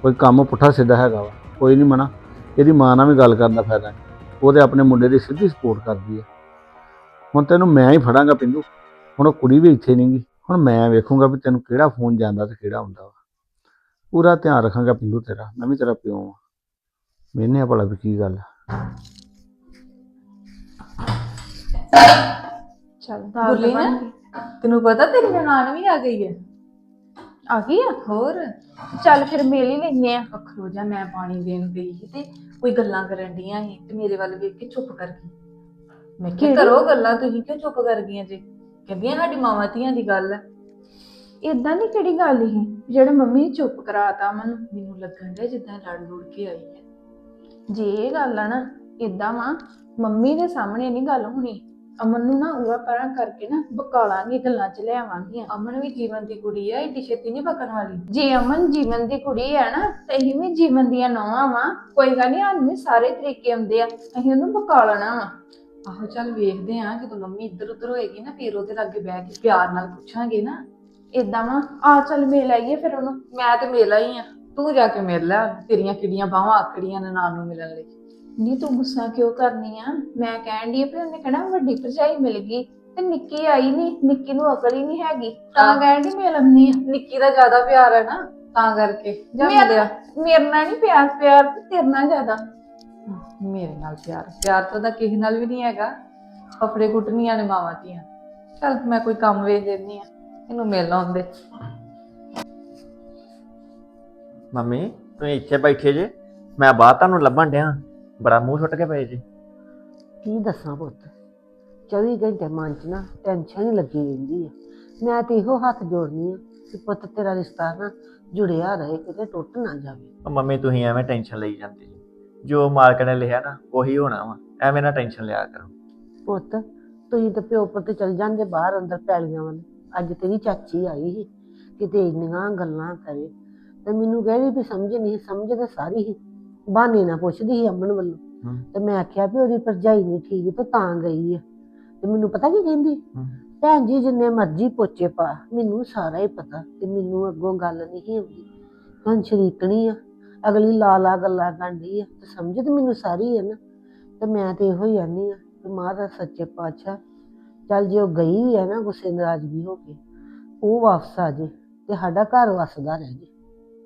ਕੋਈ ਕੰਮ ਪੁੱਠਾ ਸਿੱਧਾ ਹੈਗਾ ਵਾ। ਕੋਈ ਨਹੀਂ ਮਨਾ। ਇਹਦੀ ਮਾਂ ਨਾਲ ਵੀ ਗੱਲ ਕਰਨ ਦਾ ਫਾਇਦਾ ਨਹੀਂ ਉਹ ਤੇ ਆਪਣੇ ਮੁੰਡੇ ਦੀ ਸਿੱਧੀ ਸਪੋਰਟ ਕਰਦੀ ਹੈ ਹੁਣ ਤੈਨੂੰ ਮੈਂ ਹੀ ਫੜਾਂਗਾ ਪਿੰਦੂ ਹੁਣ ਉਹ ਕੁੜੀ ਵੀ ਇੱਥੇ ਨਹੀਂਗੀ ਹੁਣ ਮੈਂ ਵੇਖੂੰਗਾ ਵੀ ਤੈਨੂੰ ਕਿਹੜਾ ਫੋਨ ਜਾਂਦਾ ਤੇ ਕਿਹੜਾ ਹੁੰਦਾ ਵਾ। ਪੂਰਾ ਧਿਆਨ ਰੱਖਾਂਗਾ ਪਿੰਦੂ ਤੇਰਾ। ਮੈਂ ਵੀ ਤੇਰਾ ਪਿਓ ਆ। ਮੈਨੇ ਭਲਾ ਵੀ ਕੀ ਗੱਲ। ਚੱਲ ਗੁਰਲੀਨ। ਤੈਨੂੰ ਪਤਾ ਤੇਰੀ ਨਨਾਣ ਵੀ ਆ ਗਈ ਹੈ ਆ ਗਈ ਆ? ਹੋਰ। ਚੱਲ ਫਿਰ ਮਿਲ ਹੀ ਲੈਨੇ ਆ। ਅਖਰੋ ਜਾ ਮੈਂ ਪਾਣੀ ਦੇਣ ਗਈ ਸੀ ਤੇ ਕੋਈ ਗੱਲਾਂ ਕਰਨ ਡੀਆਂ ਸੀ ਤੇ ਮੇਰੇ ਵੱਲ ਵੇਖ ਕੇ ਚੁੱਪ ਕਰ ਗਈ। ਮੈਂ ਕਿਹਾ ਕਿਹੜੀ? ਕਰੋ ਗੱਲਾਂ ਤੁਸੀਂ ਕਿਉਂ ਚੁੱਪ ਕਰ ਗਈਆਂ ਜੇ? ਕਹਿੰਦੀਆਂ ਸਾਡੀ ਮਾਵਾਂ ਧੀਆਂ ਦੀ ਗੱਲ ਹੈ ਇਦਾਂ ਦੀ ਕਿਹੜੀ ਗੱਲ ਸੀ? ਜਿਹੜੇ ਮੰਮੀ ਨੇ ਚੁੱਪ ਕਰਾਤਾ ਮਨ। ਮੈਨੂੰ ਲੱਗਣ ਡਿਆ ਜਿੱਦਾਂ ਲੜ ਲੁੜ ਕੇ ਆਈ ਹੈ ਜੇ ਇਹ ਗੱਲ ਆ ਨਾ ਇਦਾਂ ਵਾ ਮੰਮੀ ਦੇ ਸਾਹਮਣੇ ਨਹੀਂ ਗੱਲ ਹੋਣੀ। ਅਮਨ ਨੂੰ ਨਾ ਉਰਾ ਪਰਾਂ ਕਰਕੇ ਨਾ ਬਕਾਲਾਂਗੇ ਗੱਲਾਂ ਚ ਲੈ ਆਵਾਂਗੀਆਂ ਅਮਨ ਵੀ ਜੀਵਨ ਦੀ ਕੁੜੀ ਹੈ ਏਡੀ ਛੇਤੀ ਨਹੀਂ ਪਕਣ ਵਾਲੀ ਜੇ ਅਮਨ ਜੀਵਨ ਦੀ ਕੁੜੀ ਹੈ ਨਾ ਤੇ ਅਸੀਂ ਵੀ ਜੀਵਨ ਦੀਆਂ ਨੌਵਾਂ ਵਾ ਕੋਈ ਗੱਲ ਨਹੀਂ ਵੀ ਸਾਰੇ ਤਰੀਕੇ ਆਉਂਦੇ ਆ। ਅਸੀਂ ਉਹਨੂੰ ਬਕਾ ਲੈਣਾ ਵਾ। ਆਹੋ ਚੱਲ ਵੇਖਦੇ ਆਂ ਜਦੋਂ ਮੰਮੀ ਇੱਧਰ ਉੱਧਰ ਹੋਏਗੀ ਨਾ ਫੇਰ ਉਹਦੇ ਲਾਗੇ ਬਹਿ ਕੇ ਪਿਆਰ ਨਾਲ ਪੁੱਛਾਂਗੇ ਨਾ। ਇਦਾਂ ਵਾ ਆ ਚੱਲ ਮਿਲ ਆਈਏ ਫਿਰ ਉਹਨੂੰ। ਮੈਂ ਤੇ ਮਿਲ ਆਈ ਆ। ਤੂੰ ਜਾ ਕੇ ਮਿਲ ਲੈ ਤੇਰੀਆਂ ਕਿੱਡੀਆਂ ਬਾਹਾਂ ਆਕੜੀਆਂ ਨਨਾਣ ਨੂੰ ਮਿਲਣ ਲਈ। ਨਹੀਂ ਤੂੰ ਗੁੱਸਾ ਕਿਉਂ ਕਰਨੀ ਆ? ਮੈਂ ਕਹਿਣ ਦੀ ਵੀ ਉਹਨੇ ਕਹਿਣਾ ਵੱਡੀ ਭਰਜਾਈ ਮਿਲ ਗਈ ਤੇ ਨਿੱਕੀ ਆਈ ਨਹੀਂ ਨਿੱਕੀ ਨੂੰ ਅਕਲ ਹੀ ਨਹੀਂ ਹੈਗੀ। ਤਾਂ। ਕਹਿਣ ਦੀ ਮਿਲ ਆਉਂਦੀ ਆ। ਨਿੱਕੀ ਦਾ ਜ਼ਿਆਦਾ ਪਿਆਰ ਹੈ ਨਾ ਤਾਂ ਕਰਕੇ ਜਾ ਮੇਰਾ- ਮੇਰੇ ਨਾਲ ਨਹੀਂ ਪਿਆਰ ਪਿਆਰ ਤੇ ਤੇਰੇ ਨਾਲ ਜ਼ਿਆਦਾ। ਮੇਰੇ ਨਾਲ ਪਿਆਰ ਪਿਆਰ ਤਾਂ ਉਹਦਾ ਕਿਸੇ ਨਾਲ ਵੀ ਨਹੀਂ ਹੈਗਾ। ਫਫੜੇ ਕੁੱਟਣੀਆਂ ਨੇ ਮਾਵਾਂ ਧੀਆਂ। ਚੱਲ ਮੈਂ ਕੋਈ ਕੰਮ ਵੇਖ ਲੈਂਦੀ ਆ ਇਹਨੂੰ ਮਿਲ ਆਉਂਦੇ। ਮੰਮੀ ਤੁਸੀਂ ਇੱਥੇ ਬੈਠੇ ਜੇ ਮੈਂ ਬਾਹਰ ਤੁਹਾਨੂੰ ਲੱਭਣ ਡਿਆ। ਬੜਾ ਮੂੰਹ ਛੁੱਟ ਕੇ ਪਏ ਜੇ। ਕੀ ਦੱਸਾਂ ਪੁੱਤ? 24 ਘੰਟੇ ਮਨ 'ਚ ਨਾ ਟੈਨਸ਼ਨ ਹੀ ਲੱਗੀ ਰਹਿੰਦੀ ਆ। ਮੈਂ ਤੇ ਇਹੋ ਹੱਥ ਜੋੜਨੀ ਆ ਕਿ ਪੁੱਤ ਤੇਰਾ ਰਿਸ਼ਤਾ ਨਾ ਜੁੜਿਆ ਰਹੇ ਕਿਤੇ ਟੁੱਟ ਨਾ ਜਾਵੇ। ਉਹ ਮੰਮੀ ਤੁਸੀਂ ਐਵੇਂ ਟੈਨਸ਼ਨ ਲਈ ਜਾਂਦੇ ਜੀ। ਜੋ ਮਾਲਕ ਨੇ ਲਿਖਿਆ ਨਾ ਉਹੀ ਹੋਣਾ ਵਾ। ਐਵੇਂ ਨਾ ਟੈਨਸ਼ਨ ਲਿਆ ਕਰੋ। ਪੁੱਤ ਤੁਸੀਂ ਤਾਂ ਪਿਓ ਪੁੱਤ ਚਲ ਜਾਂਦੇ ਬਾਹਰ ਅੰਦਰ ਪੈਲੀਆਂ ਵੱਲ। ਅੱਜ ਤੇਰੀ ਚਾਚੀ ਆਈ ਸੀ ਕਿਤੇ ਇੰਨੀਆਂ ਗੱਲਾਂ ਕਰੇ। ਤੇ ਮੈਨੂੰ ਕਹਿੰਦੀ ਵੀ ਸਮਝ ਨਹੀਂ ਸਮਝ ਤਾਂ ਸਾਰੀ ਹੀ ਬਹਾਨੇ ਨਾ ਪੁੱਛਦੀ ਸੀ ਅਮਨ ਵੱਲੋਂ ਹਮ। ਤੇ ਮੈਂ ਆਖਿਆ ਵੀ ਉਹਦੀ ਭਰਜਾਈ ਨਹੀਂ ਠੀਕ ਤੇ ਤਾਂ ਗਈ ਆ ਤੇ ਮੈਨੂੰ ਪਤਾ ਕੀ ਕਹਿੰਦੀ ਹਮ। ਭੈਣ ਜੀ ਜਿੰਨੇ ਮਰਜ਼ੀ ਪੋਚੇ ਪਾ ਮੈਨੂੰ ਸਾਰਾ ਹੀ ਪਤਾ ਤੇ ਮੈਨੂੰ ਅੱਗੋਂ ਗੱਲ ਨਹੀਂ ਆਉਂਦੀ ਹੁਣ ਸ਼ਰੀਕਣੀ ਆ ਅਗਲੀ ਲਾ ਲਾ ਗੱਲਾਂ ਕਰਦੀ ਆ ਤੇ ਸਮਝ ਤੇ ਮੈਨੂੰ ਸਾਰੀ ਹੈ ਨਾ ਤੇ ਮੈਂ ਤੇ ਇਹੋ ਹੀ ਆਨੀ ਆ ਕਿ ਮਹਾਰਾਜ ਸੱਚੇ ਪਾਤਸ਼ਾਹ ਚੱਲ ਜੇ ਉਹ ਗਈ ਵੀ ਹੈ ਨਾ ਗੁੱਸੇ ਨਾਰਾਜ਼ਗੀ ਹੋ ਕੇ ਉਹ ਵਾਪਸ ਆ ਜੇ ਤੇ ਸਾਡਾ ਘਰ ਵਸਦਾ ਰਹਿ ਜੇ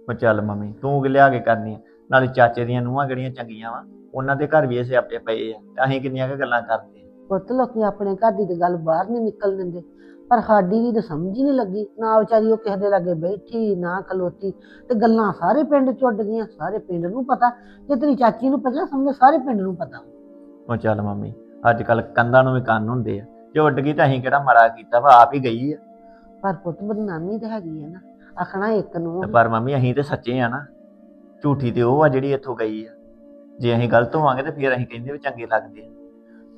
ਉਹ ਚੱਲ ਮੰਮੀ ਤੂੰ ਕਿ ਲਿਆ ਕੇ ਕਰਨੀ ਆ? ਨਾਲੇ ਚਾਚੇ ਦੀਆਂ ਨੂੰਹਾਂ ਕਿਹੜੀਆਂ ਚੰਗੀਆਂ ਵਾ ਉਹਨਾਂ ਦੇ ਘਰ ਵੀ ਇਹ ਸਿਆਪੇ ਪਏ ਆ ਤੇ ਅਸੀਂ ਕਿੰਨੀਆਂ ਕੁ ਗੱਲਾਂ ਕਰਦੇ ਆ। ਪੁੱਤ ਲੋਕੀ ਆਪਣੇ ਘਰ ਦੀ ਤੇ ਗੱਲ ਬਾਹਰ ਨਹੀਂ ਨਿਕਲ ਦਿੰਦੇ ਪਰ ਸਾਡੀ ਵੀ ਤਾਂ ਸਮਝ ਹੀ ਨਹੀਂ ਲੱਗੀ ਨਾ ਵਿਚਾਰੀ ਉਹ ਕਿਸੇ ਦੇ ਲਾਗੇ ਬੈਠੀ ਨਾ ਖਲੋਤੀ ਤੇ ਗੱਲਾਂ ਸਾਰੇ ਪਿੰਡ ਚ ਉੱਡ ਗਈਆਂ ਸਾਰੇ ਪਿੰਡ ਨੂੰ ਪਤਾ ਜੇ ਤੇਰੀ ਚਾਚੀ ਨੂੰ ਪਤਾ ਸਮਝ ਸਾਰੇ ਪਿੰਡ ਨੂੰ ਪਤਾ। ਉਹ ਚੱਲ ਮੰਮੀ ਅੱਜ ਕੱਲ ਕੰਧਾਂ ਨੂੰ ਵੀ ਕੰਨ ਹੁੰਦੇ ਆ ਜੇ ਉੱਡ ਗਈ ਤਾਂ ਅਸੀਂ ਕਿਹੜਾ ਮਾੜਾ ਕੀਤਾ ਵਾ ਆਪ ਹੀ ਗਈ ਆ। ਪਰ ਪੁੱਤ ਬਦਨਾਮੀ ਤਾਂ ਹੈਗੀ ਹੈ ਨਾ ਆਖਣਾ ਇੱਕ ਨੂੰ। ਤੇ ਪਰ ਮੰਮੀ ਅਸੀਂ ਤੇ ਸੱਚੇ ਆ ਨਾ। ਝੂਠੀ ਤੇ ਉਹ ਆ ਜਿਹੜੀ ਇੱਥੋਂ ਗਈ ਆ। ਜੇ ਅਸੀਂ ਗਲਤ ਹੋਵਾਂਗੇ ਤੇ ਫਿਰ ਅਸੀਂ ਕਹਿੰਦੇ ਵੀ ਚੰਗੇ ਲੱਗਦੇ ਆ।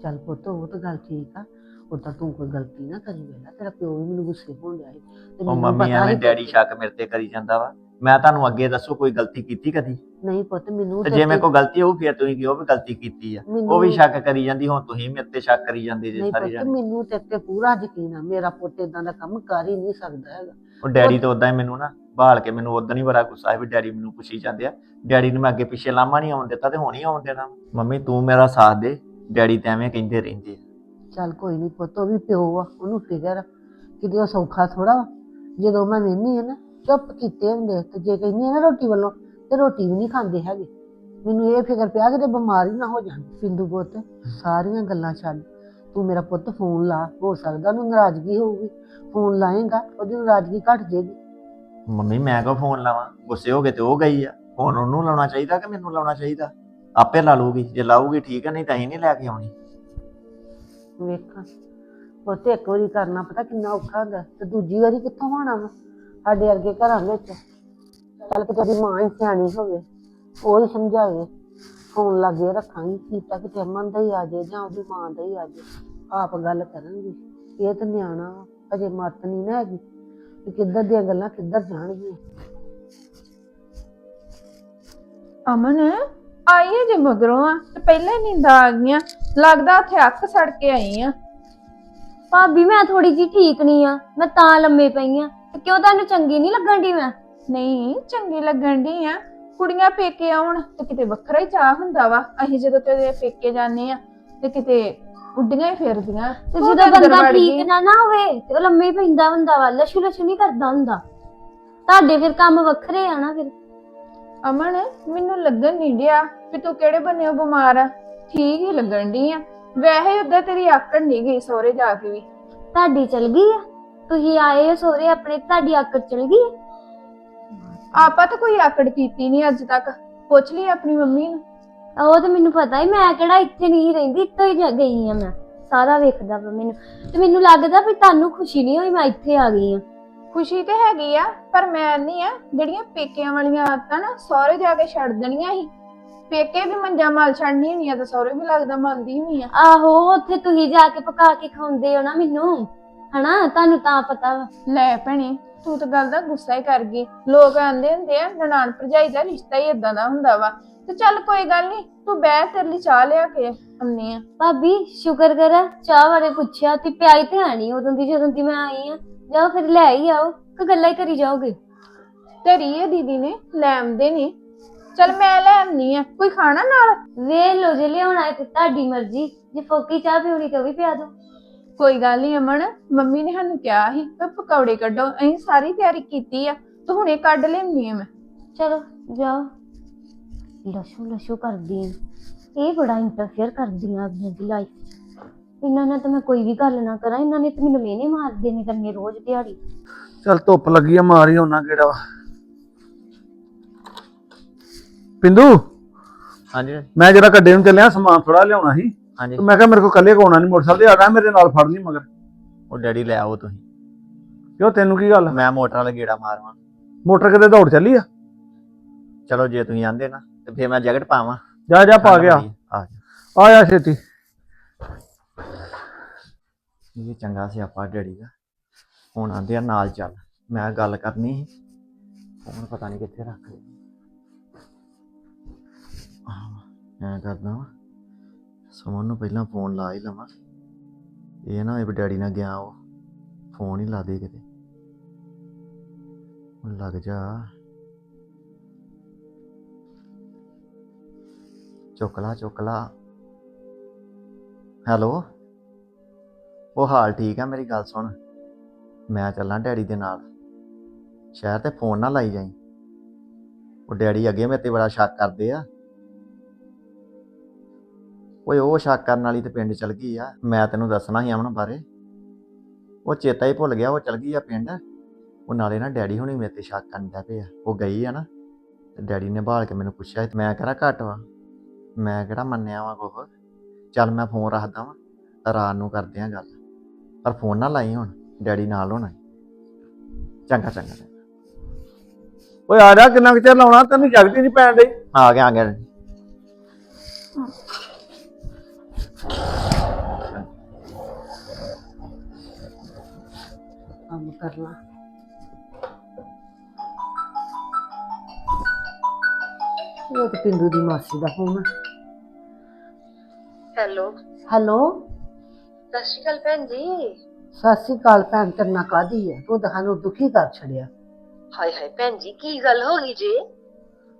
ਚੱਲ ਪੁੱਤ ਉਹ ਤਾਂ ਗੱਲ ਠੀਕ ਆ। ਉਦਾਂ ਤੂੰ ਕੋਈ ਗਲਤੀ ਨਾ ਕਰੀ ਵੇਲਾ ਤੇਰਾ ਪਿਓ ਵੀ ਮੈਨੂੰ ਗੁੱਸੇ ਹੋਣ ਸੀ ਤੇ ਉਹ ਮੰਮੀ ਐਵੇਂ ਡੈਡੀ ਸ਼ੱਕ ਮੇਰੇ ਤੇ ਕਰੀ ਜਾਂਦਾ ਵਾ। ਮੈਂ ਤੁਹਾਨੂੰ ਅੱਗੇ ਦੱਸੋ ਕੋਈ ਗਲਤੀ ਕੀਤੀ ਕਦੀ? ਨਹੀਂ ਪੁੱਤ ਮੈਨੂੰ ਤੇ ਜੇ ਮੇਰੇ ਤੇ- ਕੋਲ ਗਲਤੀ ਹੋਊ ਫਿਰ ਤੁਸੀਂ ਕਿਉਂ ਵੀ ਗਲਤੀ ਕੀਤੀ ਆ? ਉਹ ਵੀ ਸ਼ੱਕ ਕਰੀ ਜਾਂਦੀ ਹੁਣ ਤੁਸੀਂ ਮੇਰੇ ਤੇ ਸ਼ੱਕ ਕਰੀ ਜਾਂਦੇ ਜੇ ਨਹੀਂ ਸਾਰੇ ਪੁੱਤ ਜਾਣੇ। ਮੈਨੂੰ ਤੇਰੇ ਤੇ ਪੂਰਾ ਯਕੀਨ ਆ। ਮੇਰਾ ਪੁੱਤ ਇਦਾਂ ਦਾ ਕੰਮ ਕਰ ਹੀ ਨਹੀਂ ਸਕਦਾ ਹੈਗਾ। ਉਹ ਡੈਡੀ ਤਾਂ ਉਦਾਂ ਹੀ ਮੈਨੂੰ ਨਾ ਭਾਲ ਕੇ ਮੈਨੂੰ ਉਦਾਂ ਹੀ ਬੜਾ ਗੁੱਸਾ ਹੈ ਵੀ ਡੈਡੀ ਮੈਨੂੰ ਪੁੱਛੀ ਜਾਂਦੇ ਆ। ਡੈਡੀ ਨੂੰ ਮੈਂ ਅੱਗੇ ਪਿੱਛੇ ਲਾਮਾ ਨਹੀਂ ਆਉਣ ਦਿੱਤਾ ਤੇ ਹੁਣ ਹੀ ਆਉਣ ਦੇਣਾ। ਮੰਮੀ, ਤੂੰ ਮੇਰਾ ਸਾਥ ਦੇ, ਡੈਡੀ ਤਾਂ ਐਵੇਂ ਕਹਿੰਦੇ ਰਹਿੰਦੇ ਆ। ਚੱਲ ਕੋਈ ਨਹੀਂ ਪੁੱਤ, ਉਹ ਵੀ ਪਿਓ ਆ, ਉਹਨੂੰ ਫਿਕਰ ਕਿਤੇ ਉਹ ਸੌਖਾ ਥੋੜਾ ਜਦੋਂ ਮੈਂ ਵੇਹਨੀ ਆ ਨਾ, ਚੁੱਪ ਕੀਤੇ ਹੁੰਦੇ ਤੇ ਜੇ ਕਹਿੰਦੀ ਆ ਨਾ ਰੋਟੀ ਵੱਲੋਂ, ਤੇ ਰੋਟੀ ਵੀ ਨਹੀਂ ਖਾਂਦੇ ਹੈਗੇ। ਮੈਨੂੰ ਇਹ ਫਿਕਰ ਪਿਆ ਕਿ ਤੇ ਬਿਮਾਰੀ ਨਾ ਹੋ ਜਾਣ। ਪਿੰਦੂ ਪੁੱਤ, ਸਾਰੀਆਂ ਗੱਲਾਂ ਛੱਡ। ਤੂੰ ਮੇਰਾ ਪੁੱਤ ਫੋਨ ਲਾ, ਹੋ ਸਕਦਾ ਉਹਨੂੰ ਨਾਰਾਜ਼ਗੀ ਹੋਊਗੀ। ਫੋਨ ਲਾਏਗਾ, ਉਹਦੀ ਨਾਰਾਜ਼ਗੀ ਘਟ ਜਾਏਗੀ ਮੰਮੀ ਮੈਂ ਕੋ ਫੋਨ ਲਾਵਾਂ? ਗੁੱਸੇ ਹੋ ਗਏ ਤੇ ਉਹ ਗਈ ਆ। ਫੋਨ ਉਹਨੂੰ ਲਾਉਣਾ ਚਾਹੀਦਾ ਕਿ ਮੈਨੂੰ ਲਾਉਣਾ ਚਾਹੀਦਾ? ਆਪੇ ਲਾ ਲੂਗੀ ਜੇ ਲਾਊਗੀ ਠੀਕ ਹੈ ਨਹੀਂ ਤਾਂ ਅਸੀਂ ਨਹੀਂ ਲੈ ਕੇ ਆਉਣੀ। ਵੇਖਾਂ। ਪੁੱਤ ਇੱਕ ਵਾਰੀ ਕਰਨਾ ਪਤਾ ਕਿੰਨਾ ਔਖਾ ਹੁੰਦਾ। ਤੇ ਦੂਜੀ ਵਾਰੀ ਕਿੱਥੋਂ ਹੋਣਾ ਵਾ? ਸਾਡੇ ਅਰਗੇ ਘਰਾਂ ਵਿੱਚ। ਚੱਲ ਕਿ ਤੇਰੀ ਮਾਂ ਹੀ ਸਿਆਣੀ ਹੋਵੇ। ਉਹ ਹੀ ਸਮਝਾਵੇ। ਫੋਨ ਲਾਗੇ ਰੱਖਾਂਗੀ। ਕੀਤਾ ਕਿ ਅਮਨ ਦਾ ਹੀ ਆ ਜਾਏ ਜਾਂ ਉਹਦੀ ਮਾਂ ਦਾ ਹੀ ਆ ਜਾਏ। ਆਪ ਗੱਲ ਕਰਾਂਗੀ ਇਹ ਤਾਂ ਨਿਆਣਾ ਵਾ, ਅਜੇ ਮੱਤ ਨਹੀਂ ਨਾ ਹੈਗੀ। ਕਿ ਕਿੱਧਰ ਦੀਆਂ ਗੱਲਾਂ ਕਿੱਧਰ ਜਾਣਗੀਆਂ। ਅਮਨ ਆਈ ਹੈ ਜੇ ਮਗਰੋਂ ਆ ਤੇ ਪਹਿਲਾਂ ਹੀ ਨੀਂਦਾਂ ਆ ਗਈਆਂ। ਲੱਗਦਾ ਉੱਥੇ ਅੱਖ ਸੜ ਕੇ ਆਈ ਆ। ਭਾਬੀ ਮੈਂ ਥੋੜੀ ਜੀ ਠੀਕ ਨਹੀਂ ਆ ਮੈਂ ਤਾਂ ਲੰਮੇ ਪਈ ਆ ਤੇ ਕਿਉਂ ਤੁਹਾਨੂੰ ਚੰਗੀ ਨਹੀਂ ਲੱਗਣ ਦੀ ਮੈਂ? ਨਹੀਂ ਚੰਗੀ ਲੱਗਣ ਦੀ ਆ। ਕੁੜੀਆਂ ਪੇਕੇ ਆਉਣ ਤੇ ਕਿਤੇ ਵੱਖਰਾ ਹੀ ਚਾਹ ਹੁੰਦਾ ਵਾ। ਅਸੀਂ ਜਦੋਂ ਤੇ ਪੇਕੇ ਜਾਂਦੇ ਆ ਤੇ ਕਿਤੇ ਉੱਡੀਆਂ ਹੀ ਫਿਰਦੀਆਂ। ਤੇ ਤੂੰ ਜਦੋਂ ਅੰਦਰ ਬੰਦਾ ਵੜ ਗਈ। ਠੀਕ ਨਾ ਨਾ ਹੋਵੇ ਤੇ ਉਹ ਲੰਮੇ ਹੀ ਪੈਂਦਾ ਹੁੰਦਾ ਵਾ ਲਸ਼ੂ ਲਸ਼ੂ ਨਹੀਂ ਕਰਦਾ ਹੁੰਦਾ। ਤੁਹਾਡੇ ਫਿਰ ਕੰਮ ਵੱਖਰੇ ਆ ਨਾ ਫਿਰ। ਅਮਨ ਮੈਨੂੰ ਲੱਗਣ ਨਹੀਂ ਡਿਆ ਵੀ ਤੂੰ ਕਿਹੜੇ ਬੰਨਿਓ ਬਿਮਾਰ ਆ। ਠੀਕ ਹੀ ਲੱਗਣ ਡਈ ਆ। ਵੈਸੇ ਉਦਾਂ ਤੇਰੀ ਆਕੜ ਨਹੀਂ ਗਈ ਸਹੁਰੇ ਜਾ ਕੇ ਵੀ। ਤੁਹਾਡੀ ਚਲ ਗਈ ਆ। ਤੁਸੀਂ ਆਏ ਹੋ ਸੋਰੇ ਆਪਣੇ ਤੁਹਾਡੀ ਆਕੜ ਚਲ ਗਈ ਆ? ਆਪਾਂ ਤਾਂ ਕੋਈ ਆਕੜ ਕੀਤੀ ਨਹੀਂ ਅੱਜ ਤੱਕ। ਪੁੱਛ ਲਈ ਆਪਣੀ ਮੰਮੀ ਨੂੰ। ਉਹ ਤੇ ਮੈਨੂੰ ਪਤਾ ਹੀ ਮੈਂ ਕਿਹੜਾ ਇੱਥੇ ਨਹੀਂ ਰਹਿੰਦੀ ਇੱਥੋਂ ਹੀ ਜਾ ਗਈ ਆ ਮੈਂ। ਸਾਰਾ ਵੇਖਦਾ ਵਾ ਮੈਨੂੰ। ਤੇ ਮੈਨੂੰ ਲੱਗਦਾ ਵੀ ਤੁਹਾਨੂੰ ਖੁਸ਼ੀ ਨਹੀਂ ਹੋਈ ਮੈਂ ਇੱਥੇ ਆ ਗਈ ਆ। ਖੁਸ਼ੀ ਤੇ ਹੈਗੀ ਆ ਪਰ ਮੈਂ ਨਹੀਂ ਆ ਜਿਹੜੀਆਂ ਪੇਕਿਆਂ ਵਾਲੀਆਂ ਆਦਤਾਂ ਨਾ ਸਹੁਰੇ ਜਾ ਕੇ ਛੱਡ ਦੇਣੀਆਂ ਸੀ। ਪੇਕੇ ਵੀ ਮੰਜਾ ਮਾਲ ਛੱਡਣੀ ਹੁੰਦੀ ਆ ਤੇ ਸਹੁਰੇ ਵੀ ਲੱਗਦਾ ਮੰਨਦੀ ਹੁੰਦੀ ਆ। ਆਹੋ ਉੱਥੇ ਤੁਸੀਂ ਜਾ ਕੇ ਪਕਾ ਕੇ ਖਾਉਂਦੇ ਹੋ ਨਾ ਮੈਨੂੰ। ਹਨਾ ਤੁਹਾਨੂੰ ਤਾਂ ਪਤਾ ਵਾ। ਲੈ ਭੈਣੇ ਤੂੰ ਤਾਂ ਗੱਲ ਦਾ ਗੁੱਸਾ ਹੀ ਕਰ ਗਈ। ਲੋਕ ਆਂਦੇ ਹੁੰਦੇ ਆ ਨਨਾਣ ਭਰਜਾਈ ਦਾ ਰਿਸ਼ਤਾ ਹੀ ਇਦਾਂ ਦਾ ਹੁੰਦਾ ਵਾ। ਤੇ ਚੱਲ ਕੋਈ ਗੱਲ ਨਹੀਂ ਤੂੰ ਬਹਿ ਤੇਰੇ ਲਈ ਚਾਹ ਲਿਆ ਕੇ ਆਉਂਦੀ ਆ। ਭਾਬੀ ਸ਼ੁਕਰ ਕਰ ਚਾਹ ਬਾਰੇ ਪੁੱਛਿਆ ਤੇ ਪਿਆਈ ਤੇ ਆਣੀ ਉਦੋਂ ਦੀ ਜਦੋਂ ਦੀ ਮੈਂ ਆਈ ਆ। ਜਾਓ ਫਿਰ ਲੈ ਹੀ ਆਓ ਕਿ ਗੱਲਾਂ ਹੀ ਕਰੀ ਜਾਓਗੇ। ਤੇ ਰੀਏ ਦੀਦੀ ਨੇ ਲੈ ਆਉਂਦੇ ਨੇ। ਚੱਲ ਮੈਂ ਲੈ ਆਉਂਦੀ ਆ ਕੋਈ ਖਾਣਾ ਨਾਲ? ਵੇਖ ਲਓ ਜੇ ਲਿਆਉਣਾ ਹੈ ਤੇ ਤੁਹਾਡੀ ਮਰਜ਼ੀ ਜੇ ਫੋਕੀ ਚਾਹ ਪੀਉਣੀ ਤੇ ਉਹ ਵੀ ਪਿਆ ਦਿਓ। ਕੋਈ ਗੱਲ ਨਹੀਂ ਅਮਨ ਮੰਮੀ ਨੇ ਸਾਨੂੰ ਕਿਹਾ ਸੀ ਕਿ ਪਕੌੜੇ ਕੱਢੋ ਅਸੀਂ ਸਾਰੀ ਤਿਆਰੀ ਕੀਤੀ ਆ ਤੂੰ ਹੁਣੇ ਕੱਢ ਲੈਣੀ ਆ ਮੈਂ। ਚਲੋ ਜਾਓ। ਲਸ਼ੂ ਲਸ਼ੂ ਕਰਦੀ ਆਂ। ਇਹ ਬੜਾ ਇੰਟਰਫੇਅਰ ਕਰਦੀਆਂ ਆਪਣੀ ਦੀ ਲਾਈਫ ਇਹਨਾਂ ਨਾਲ ਤਾਂ ਮੈਂ ਕੋਈ ਵੀ ਗੱਲ ਨਾ ਕਰਾਂ ਇਹਨਾਂ ਨੇ ਤਾਂ ਮੈਨੂੰ ਮੇਨੇ ਮਾਰਦੇ ਨੇ ਕਰਨੇ ਰੋਜ਼ ਦਿਹਾੜੀ। ਚੱਲ ਧੁੱਪ ਲੱਗੀ ਆ ਮਾਰੀ ਉਹਨਾਂ ਕਿਹੜਾ ਵਾ। ਪਿੰਦੂ ਹਾਂਜੀ ਮੈਂ ਜਰਾ ਕੱਡੇ ਨੂੰ ਚੱਲਿਆ ਸਮਾਨ ਥੋੜਾ ਲਿਆਉਣਾ ਸੀ। ਹਾਂਜੀ। ਤੇ ਮੈਂ ਕਿਹਾ ਮੇਰੇ ਕੋਲ ਕੱਲੇ ਕੋਣਾ ਨਹੀਂ ਮੋਟਰਸਾਈਕਲ ਤੇ ਆ ਗਿਆ ਮੇਰੇ ਨਾਲ ਫੜ ਲਈ ਮਗਰ। ਉਹ ਡੈਡੀ ਲੈ ਆਓ ਤੁਸੀਂ। ਕਿਉਂ ਤੈਨੂੰ ਕੀ ਗੱਲ ਮੈਂ ਮੋਟਰ ਵਾਲਾ ਗੇੜਾ ਮਾਰਵਾ। ਮੋਟਰ ਕਿਤੇ ਦੌੜ ਚੱਲੀ ਆ? ਚਲੋ ਜੇ ਤੁਸੀਂ ਆਂਦੇ ਨਾ। ਤੇ ਫੇਰ ਮੈਂ ਜੈਕਟ ਪਾਵਾਂ। ਜਾ ਜਾ ਪਾ ਗਿਆ ਆ। ਜਾ। ਆ ਜਾ ਛੇਤੀ। ਇਹ ਚੰਗਾ ਸੀ ਆਪਾਂ ਡੈਡੀ ਦਾ। ਹੁਣ ਆਂਦੇ ਆ ਨਾਲ ਚੱਲ। ਮੈਂ ਗੱਲ ਕਰਨੀ ਸੀ। ਫੋਨ ਪਤਾ ਨਹੀਂ ਕਿੱਥੇ ਰੱਖ ਲਿਆ। ਮੈਂ ਕਰਦਾ ਵਾਂ। ਸੁਮਨ ਨੂੰ ਪਹਿਲਾਂ ਫੋਨ ਲਾ ਹੀ ਲਵਾਂ। ਇਹ ਨਾ ਇਹ ਡੈਡੀ ਨਾਲ ਗਿਆ ਉਹ। ਫੋਨ ਹੀ ਲਾ ਦੇ ਕਿਤੇ। ਹੁਣ ਲੱਗ ਜਾ। ਚੁੱਕ ਲਾ ਚੁੱਕ ਲਾ। ਹੈਲੋ? ਉਹ ਹਾਲ ਠੀਕ ਆ, ਮੇਰੀ ਗੱਲ ਸੁਣ। ਮੈਂ ਚੱਲਾਂ ਡੈਡੀ ਦੇ ਨਾਲ। ਸ਼ਹਿਰ ਤੇ ਫੋਨ ਨਾ ਲਾਈ ਜਾਈ। ਉਹ ਡੈਡੀ ਅੱਗੇ ਮੇਰੇ ਤੇ ਬੜਾ ਸ਼ੱਕ ਕਰਦੇ ਆ। ਓਏ, ਉਹ ਸ਼ੱਕ ਕਰਨ ਵਾਲੀ ਤੇ ਪਿੰਡ ਚਲ ਗਈ ਆ। ਮੈਂ ਤੈਨੂੰ ਦੱਸਣਾ ਸੀ ਅਮਨ ਬਾਰੇ। ਉਹ ਚੇਤਾ ਹੀ ਭੁੱਲ ਗਿਆ, ਉਹ ਚਲ ਗਈ ਆ ਪਿੰਡ। ਉਹ ਨਾਲੇ ਨਾ ਡੈਡੀ ਹੁਣੀ ਮੇਰੇ ਤੇ ਸ਼ੱਕ ਕਰਨ ਦਾ ਪਿਆ। ਉਹ ਗਈ ਆ ਨਾ, ਤੇ ਡੈਡੀ ਨੇ ਬਾਲ ਕੇ ਮੈਨੂੰ ਪੁੱਛਿਆ ਮੈਂ ਕਿਹੜਾ ਘੱਟ ਵਾ? ਮੈਂ ਕਿਹੜਾ ਮੰਨਿਆ ਵਾ ਕੁਛ? ਚੱਲ ਮੈਂ ਫੋਨ ਰੱਖਦਾ ਵਾਂ ਰਾਤ ਨੂੰ ਕਰਦੇ ਆ ਗੱਲ। ਪਰ ਫੋਨ ਨਾ ਲਾਈ ਹੁਣ ਡੈਡੀ ਨਾਲ ਹੋਣਾ। ਚੰਗਾ ਚੰਗਾ। ਓਏ ਆ ਜਾ ਕਿੰਨਾ ਕੁ ਚਿਰ ਲਾਉਣਾ? ਤੈਨੂੰ ਜਗਤ ਹੀ ਨਹੀਂ ਪੈਣ ਡਈ। ਆ ਗਿਆ ਆ ਗਿਆ। ਕੰਮ ਕਰ ਲਾ। ਇਹ ਤੇ ਪਿੰਦੂ ਦੀ ਮਾਸੀ ਦਾ ਫੋਨ ਹੈਲੋ। ਹੈਲੋ। ਸਤਿ ਸ਼੍ਰੀ ਅਕਾਲ ਭੈਣ ਜੀ। ਸਤਿ ਸ੍ਰੀ ਅਕਾਲ ਭੈਣ ਕਰਨਾ ਕਾਦੀ ਹੈ ਤੂੰ ਤਾਂ ਸਾਨੂੰ ਦੁਖੀ ਕਰ ਛੜਿਆ ਹਾਏ ਹਾਏ ਭੈਣ ਜੀ ਕੀ ਗੱਲ ਹੋ ਗਈ ਜੀ?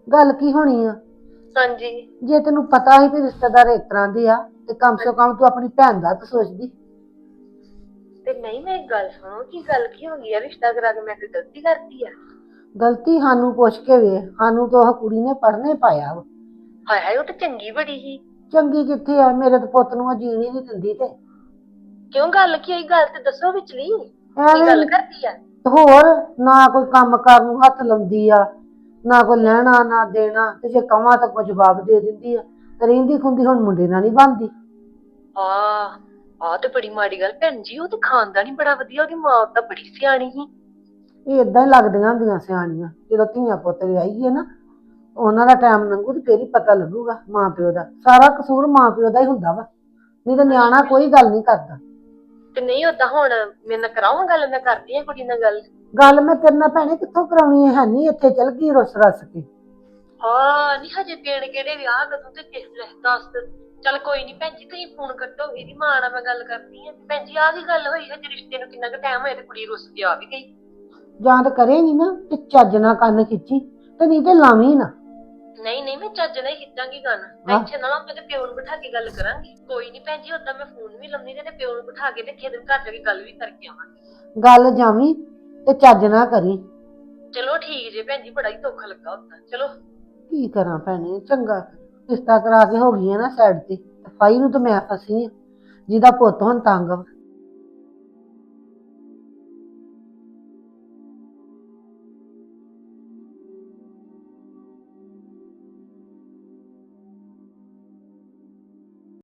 ਗੱਲ ਕੀ ਹੋਣੀ ਆ? ਹਾਂਜੀ। ਜੇ ਤੈਨੂੰ ਪਤਾ ਹੀ ਵੀ ਰਿਸ਼ਤੇਦਾਰ ਇਸ ਤਰ੍ਹਾਂ ਦੇ ਆ ਤੇ ਕਮ ਸੇ ਕਮ ਤੂੰ ਆਪਣੀ ਭੈਣ ਦਾ ਤਾਂ ਸੋਚਦੀ। ਤੇ ਨਹੀਂ ਮੇਰੀ ਗੱਲ ਸੁਣੋ ਕੀ ਗੱਲ ਕੀ ਹੋ ਗਈ ਆ? ਰਿਸ਼ਤਾ ਕਰਾ ਕੇ ਮੈਂ ਕੋਈ ਗਲਤੀ ਕਰਤੀ ਆ? ਗਲਤੀ ਸਾਨੂੰ ਪੁੱਛ ਕੇ ਵੇ ਸਾਨੂੰ ਤਾਂ ਉਹ ਕੁੜੀ ਨੇ ਪੜਨੇ ਪਾਇਆ ਵਾ। ਹਾਏ ਹਾਏ ਉਹ ਤਾਂ ਚੰਗੀ ਬੜੀ ਸੀ। ਚੰਗੀ ਕਿੱਥੇ ਆ ਮੇਰੇ ਤੇ ਪੁੱਤ ਨੂੰ ਜੀਣ ਹੀ ਨਹੀਂ ਦਿੰਦੀ ਤੇ। ਕਿਉਂ ਗੱਲ ਕੀ ਹੋਈ ਗੱਲ ਤੇ ਦੱਸੋ ਵਿਚਲੀ। ਕੀ ਐਵੇਂ ਗੱਲ ਕਰਦੀ ਆ? ਹੋਰ ਨਾ ਕੋਈ ਕੰਮ ਕਰਨ ਨੂੰ ਹੱਥ ਲਾਉਂਦੀ ਆ ਨਾ ਕੋਈ ਲੈਣਾ ਨਾ ਦੇਣਾ। ਤੇ ਜੇ ਕਵਾਂ ਤਾਂ ਕੋਈ ਜਵਾਬ ਦੇ ਦਿੰਦੀ ਆ। ਤੇ ਰਹਿੰਦੀ ਖੁੰਦੀ ਹੁਣ ਮੁੰਡੇ ਨਾਲ ਨਹੀਂ ਬਣਦੀ। ਆ ਆ ਤੇ ਬੜੀ ਮਾੜੀ ਗੱਲ। ਭੈਣ ਜੀ ਉਹ ਤੇ ਖਾਨਦਾਨ ਬੜਾ ਵਧੀਆ ਉਹਦੀ ਮਾਂ ਤਾਂ ਬੜੀ ਸਿਆਣੀ ਸੀ। ਇਹ ਇਦਾਂ ਹੀ ਲੱਗਦੀਆਂ ਹੁੰਦੀਆਂ ਸਿਆਣੀਆਂ। ਜਦੋਂ ਧੀਆਂ ਪੁੱਤ ਵਿਆਹੀਏ ਨਾ ਉਹਨਾਂ ਦਾ ਟਾਈਮ ਲੰਘੂ ਤੇ ਫੇਰ ਹੀ ਪਤਾ ਲੱਗੂਗਾ ਮਾਂ ਪਿਓ ਦਾ। ਸਾਰਾ ਕਸੂਰ ਮਾਂ ਪਿਓ ਦਾ ਹੀ ਹੁੰਦਾ ਵਾ। ਨਹੀਂ ਤਾਂ ਨਿਆਣਾ ਕੋਈ ਗੱਲ ਨਹੀਂ ਕਰਦਾ। ਤੇ ਨਹੀਂ ਓਦਾਂ ਹੁਣ ਮੇਰੇ ਨਾਲ ਕਰਾਵਾਂ ਗੱਲ? ਮੈਂ ਕਰਦੀ ਆ ਕੁੜੀ ਨਾਲ ਗੱਲ। ਗੱਲ ਮੈਂ ਤੇਰੇ ਨਾਲ ਭੈਣੇ ਕਿੱਥੋਂ ਕਰਾਉਣੀ ਹੈ ਨਹੀਂ ਇੱਥੇ ਚਲ ਗਈ ਰੁੱਸ ਰਸ ਕੇ। ਹਾਂ ਨਹੀਂ ਹਜੇ ਦੇਣ ਕਿਹੜੇ ਵਿਆਹ ਕਦੋਂ ਤੇ ਕਿਸ ਲੈ ਦੱਸ ਚੱਲ ਕੋਈ ਨਹੀਂ ਭੈਣ ਜੀ ਤੁਸੀਂ ਫੋਨ ਕੱਟੋ ਇਹਦੀ ਮਾਂ ਨਾਲ ਮੈਂ ਗੱਲ ਕਰਦੀ ਆ। ਭੈਣ ਜੀ ਆਹ ਕੀ ਗੱਲ ਹੋਈ ਹਜੇ ਰਿਸ਼ਤੇ ਨੂੰ ਕਿੰਨਾ ਕੁ ਟਾਈਮ ਹੋਇਆ ਤੇ ਕੁੜੀ ਰੁੱਸ ਕੇ ਆ ਵੀ ਗਈ। ਜਾਂ ਤਾਂ ਕਰੇਗੀ ਨਾ ਤੇ ਚੱਜ ਨਾਲ ਕੰਨ ਖਿੱਚੀ ਤੇ ਨਹੀਂ ਤੇ ਲਾਵੀਂ ਨਾ। ਨਹੀਂ ਨਹੀਂ ਮੈਂ ਚੱਜ ਨਾਲ ਹੀ ਖਿੱਚਾਂਗੀ ਗੱਲ ਹਾਂ। ਟੈਨਸ਼ਨ ਨਾ ਲਓ ਮੈਂ ਤੇ ਪਿਓ ਨੂੰ ਬਿਠਾ ਕੇ ਗੱਲ ਕਰਾਂਗੀ। ਕੋਈ ਨਹੀਂ ਭੈਣ ਜੀ ਉਦਾਂ ਮੈਂ ਫੋਨ ਵੀ ਲਾਉਂਦੀ ਤੇ ਪਿਓ ਨੂੰ ਬਿਠਾ ਕੇ ਤੇ ਖੇਤ ਘਰ ਜਾ ਕੇ ਗੱਲ ਵੀ ਕਰਕੇ ਆਵਾਂਗੀ। ਗੱਲ ਜਾਵੀਂ ਤੇ ਚੱਜ ਨਾ ਕਰੀ। ਚਲੋ ਠੀਕ ਜੇ ਭੈਣ ਜੀ ਬੜਾ ਹੀ ਧੋਖਾ ਲੱਗਾ ਉਦਾਂ ਚਲੋ। ਕੀ ਕਰਾਂ ਭੈਣੇ ਚੰਗਾ। ਰਿਸ਼ਤਾ ਕਰਾ ਕੇ ਹੋ ਗਈ ਆ ਨਾ ਸਾਈਡ ਤੇ ਫਾਈ ਨੂੰ ਤਾਂ ਮੈਂ ਫਸੀ ਆ। ਜਿਹਦਾ ਪੁੱਤ ਹੁਣ ਤੰਗ ਵਾ।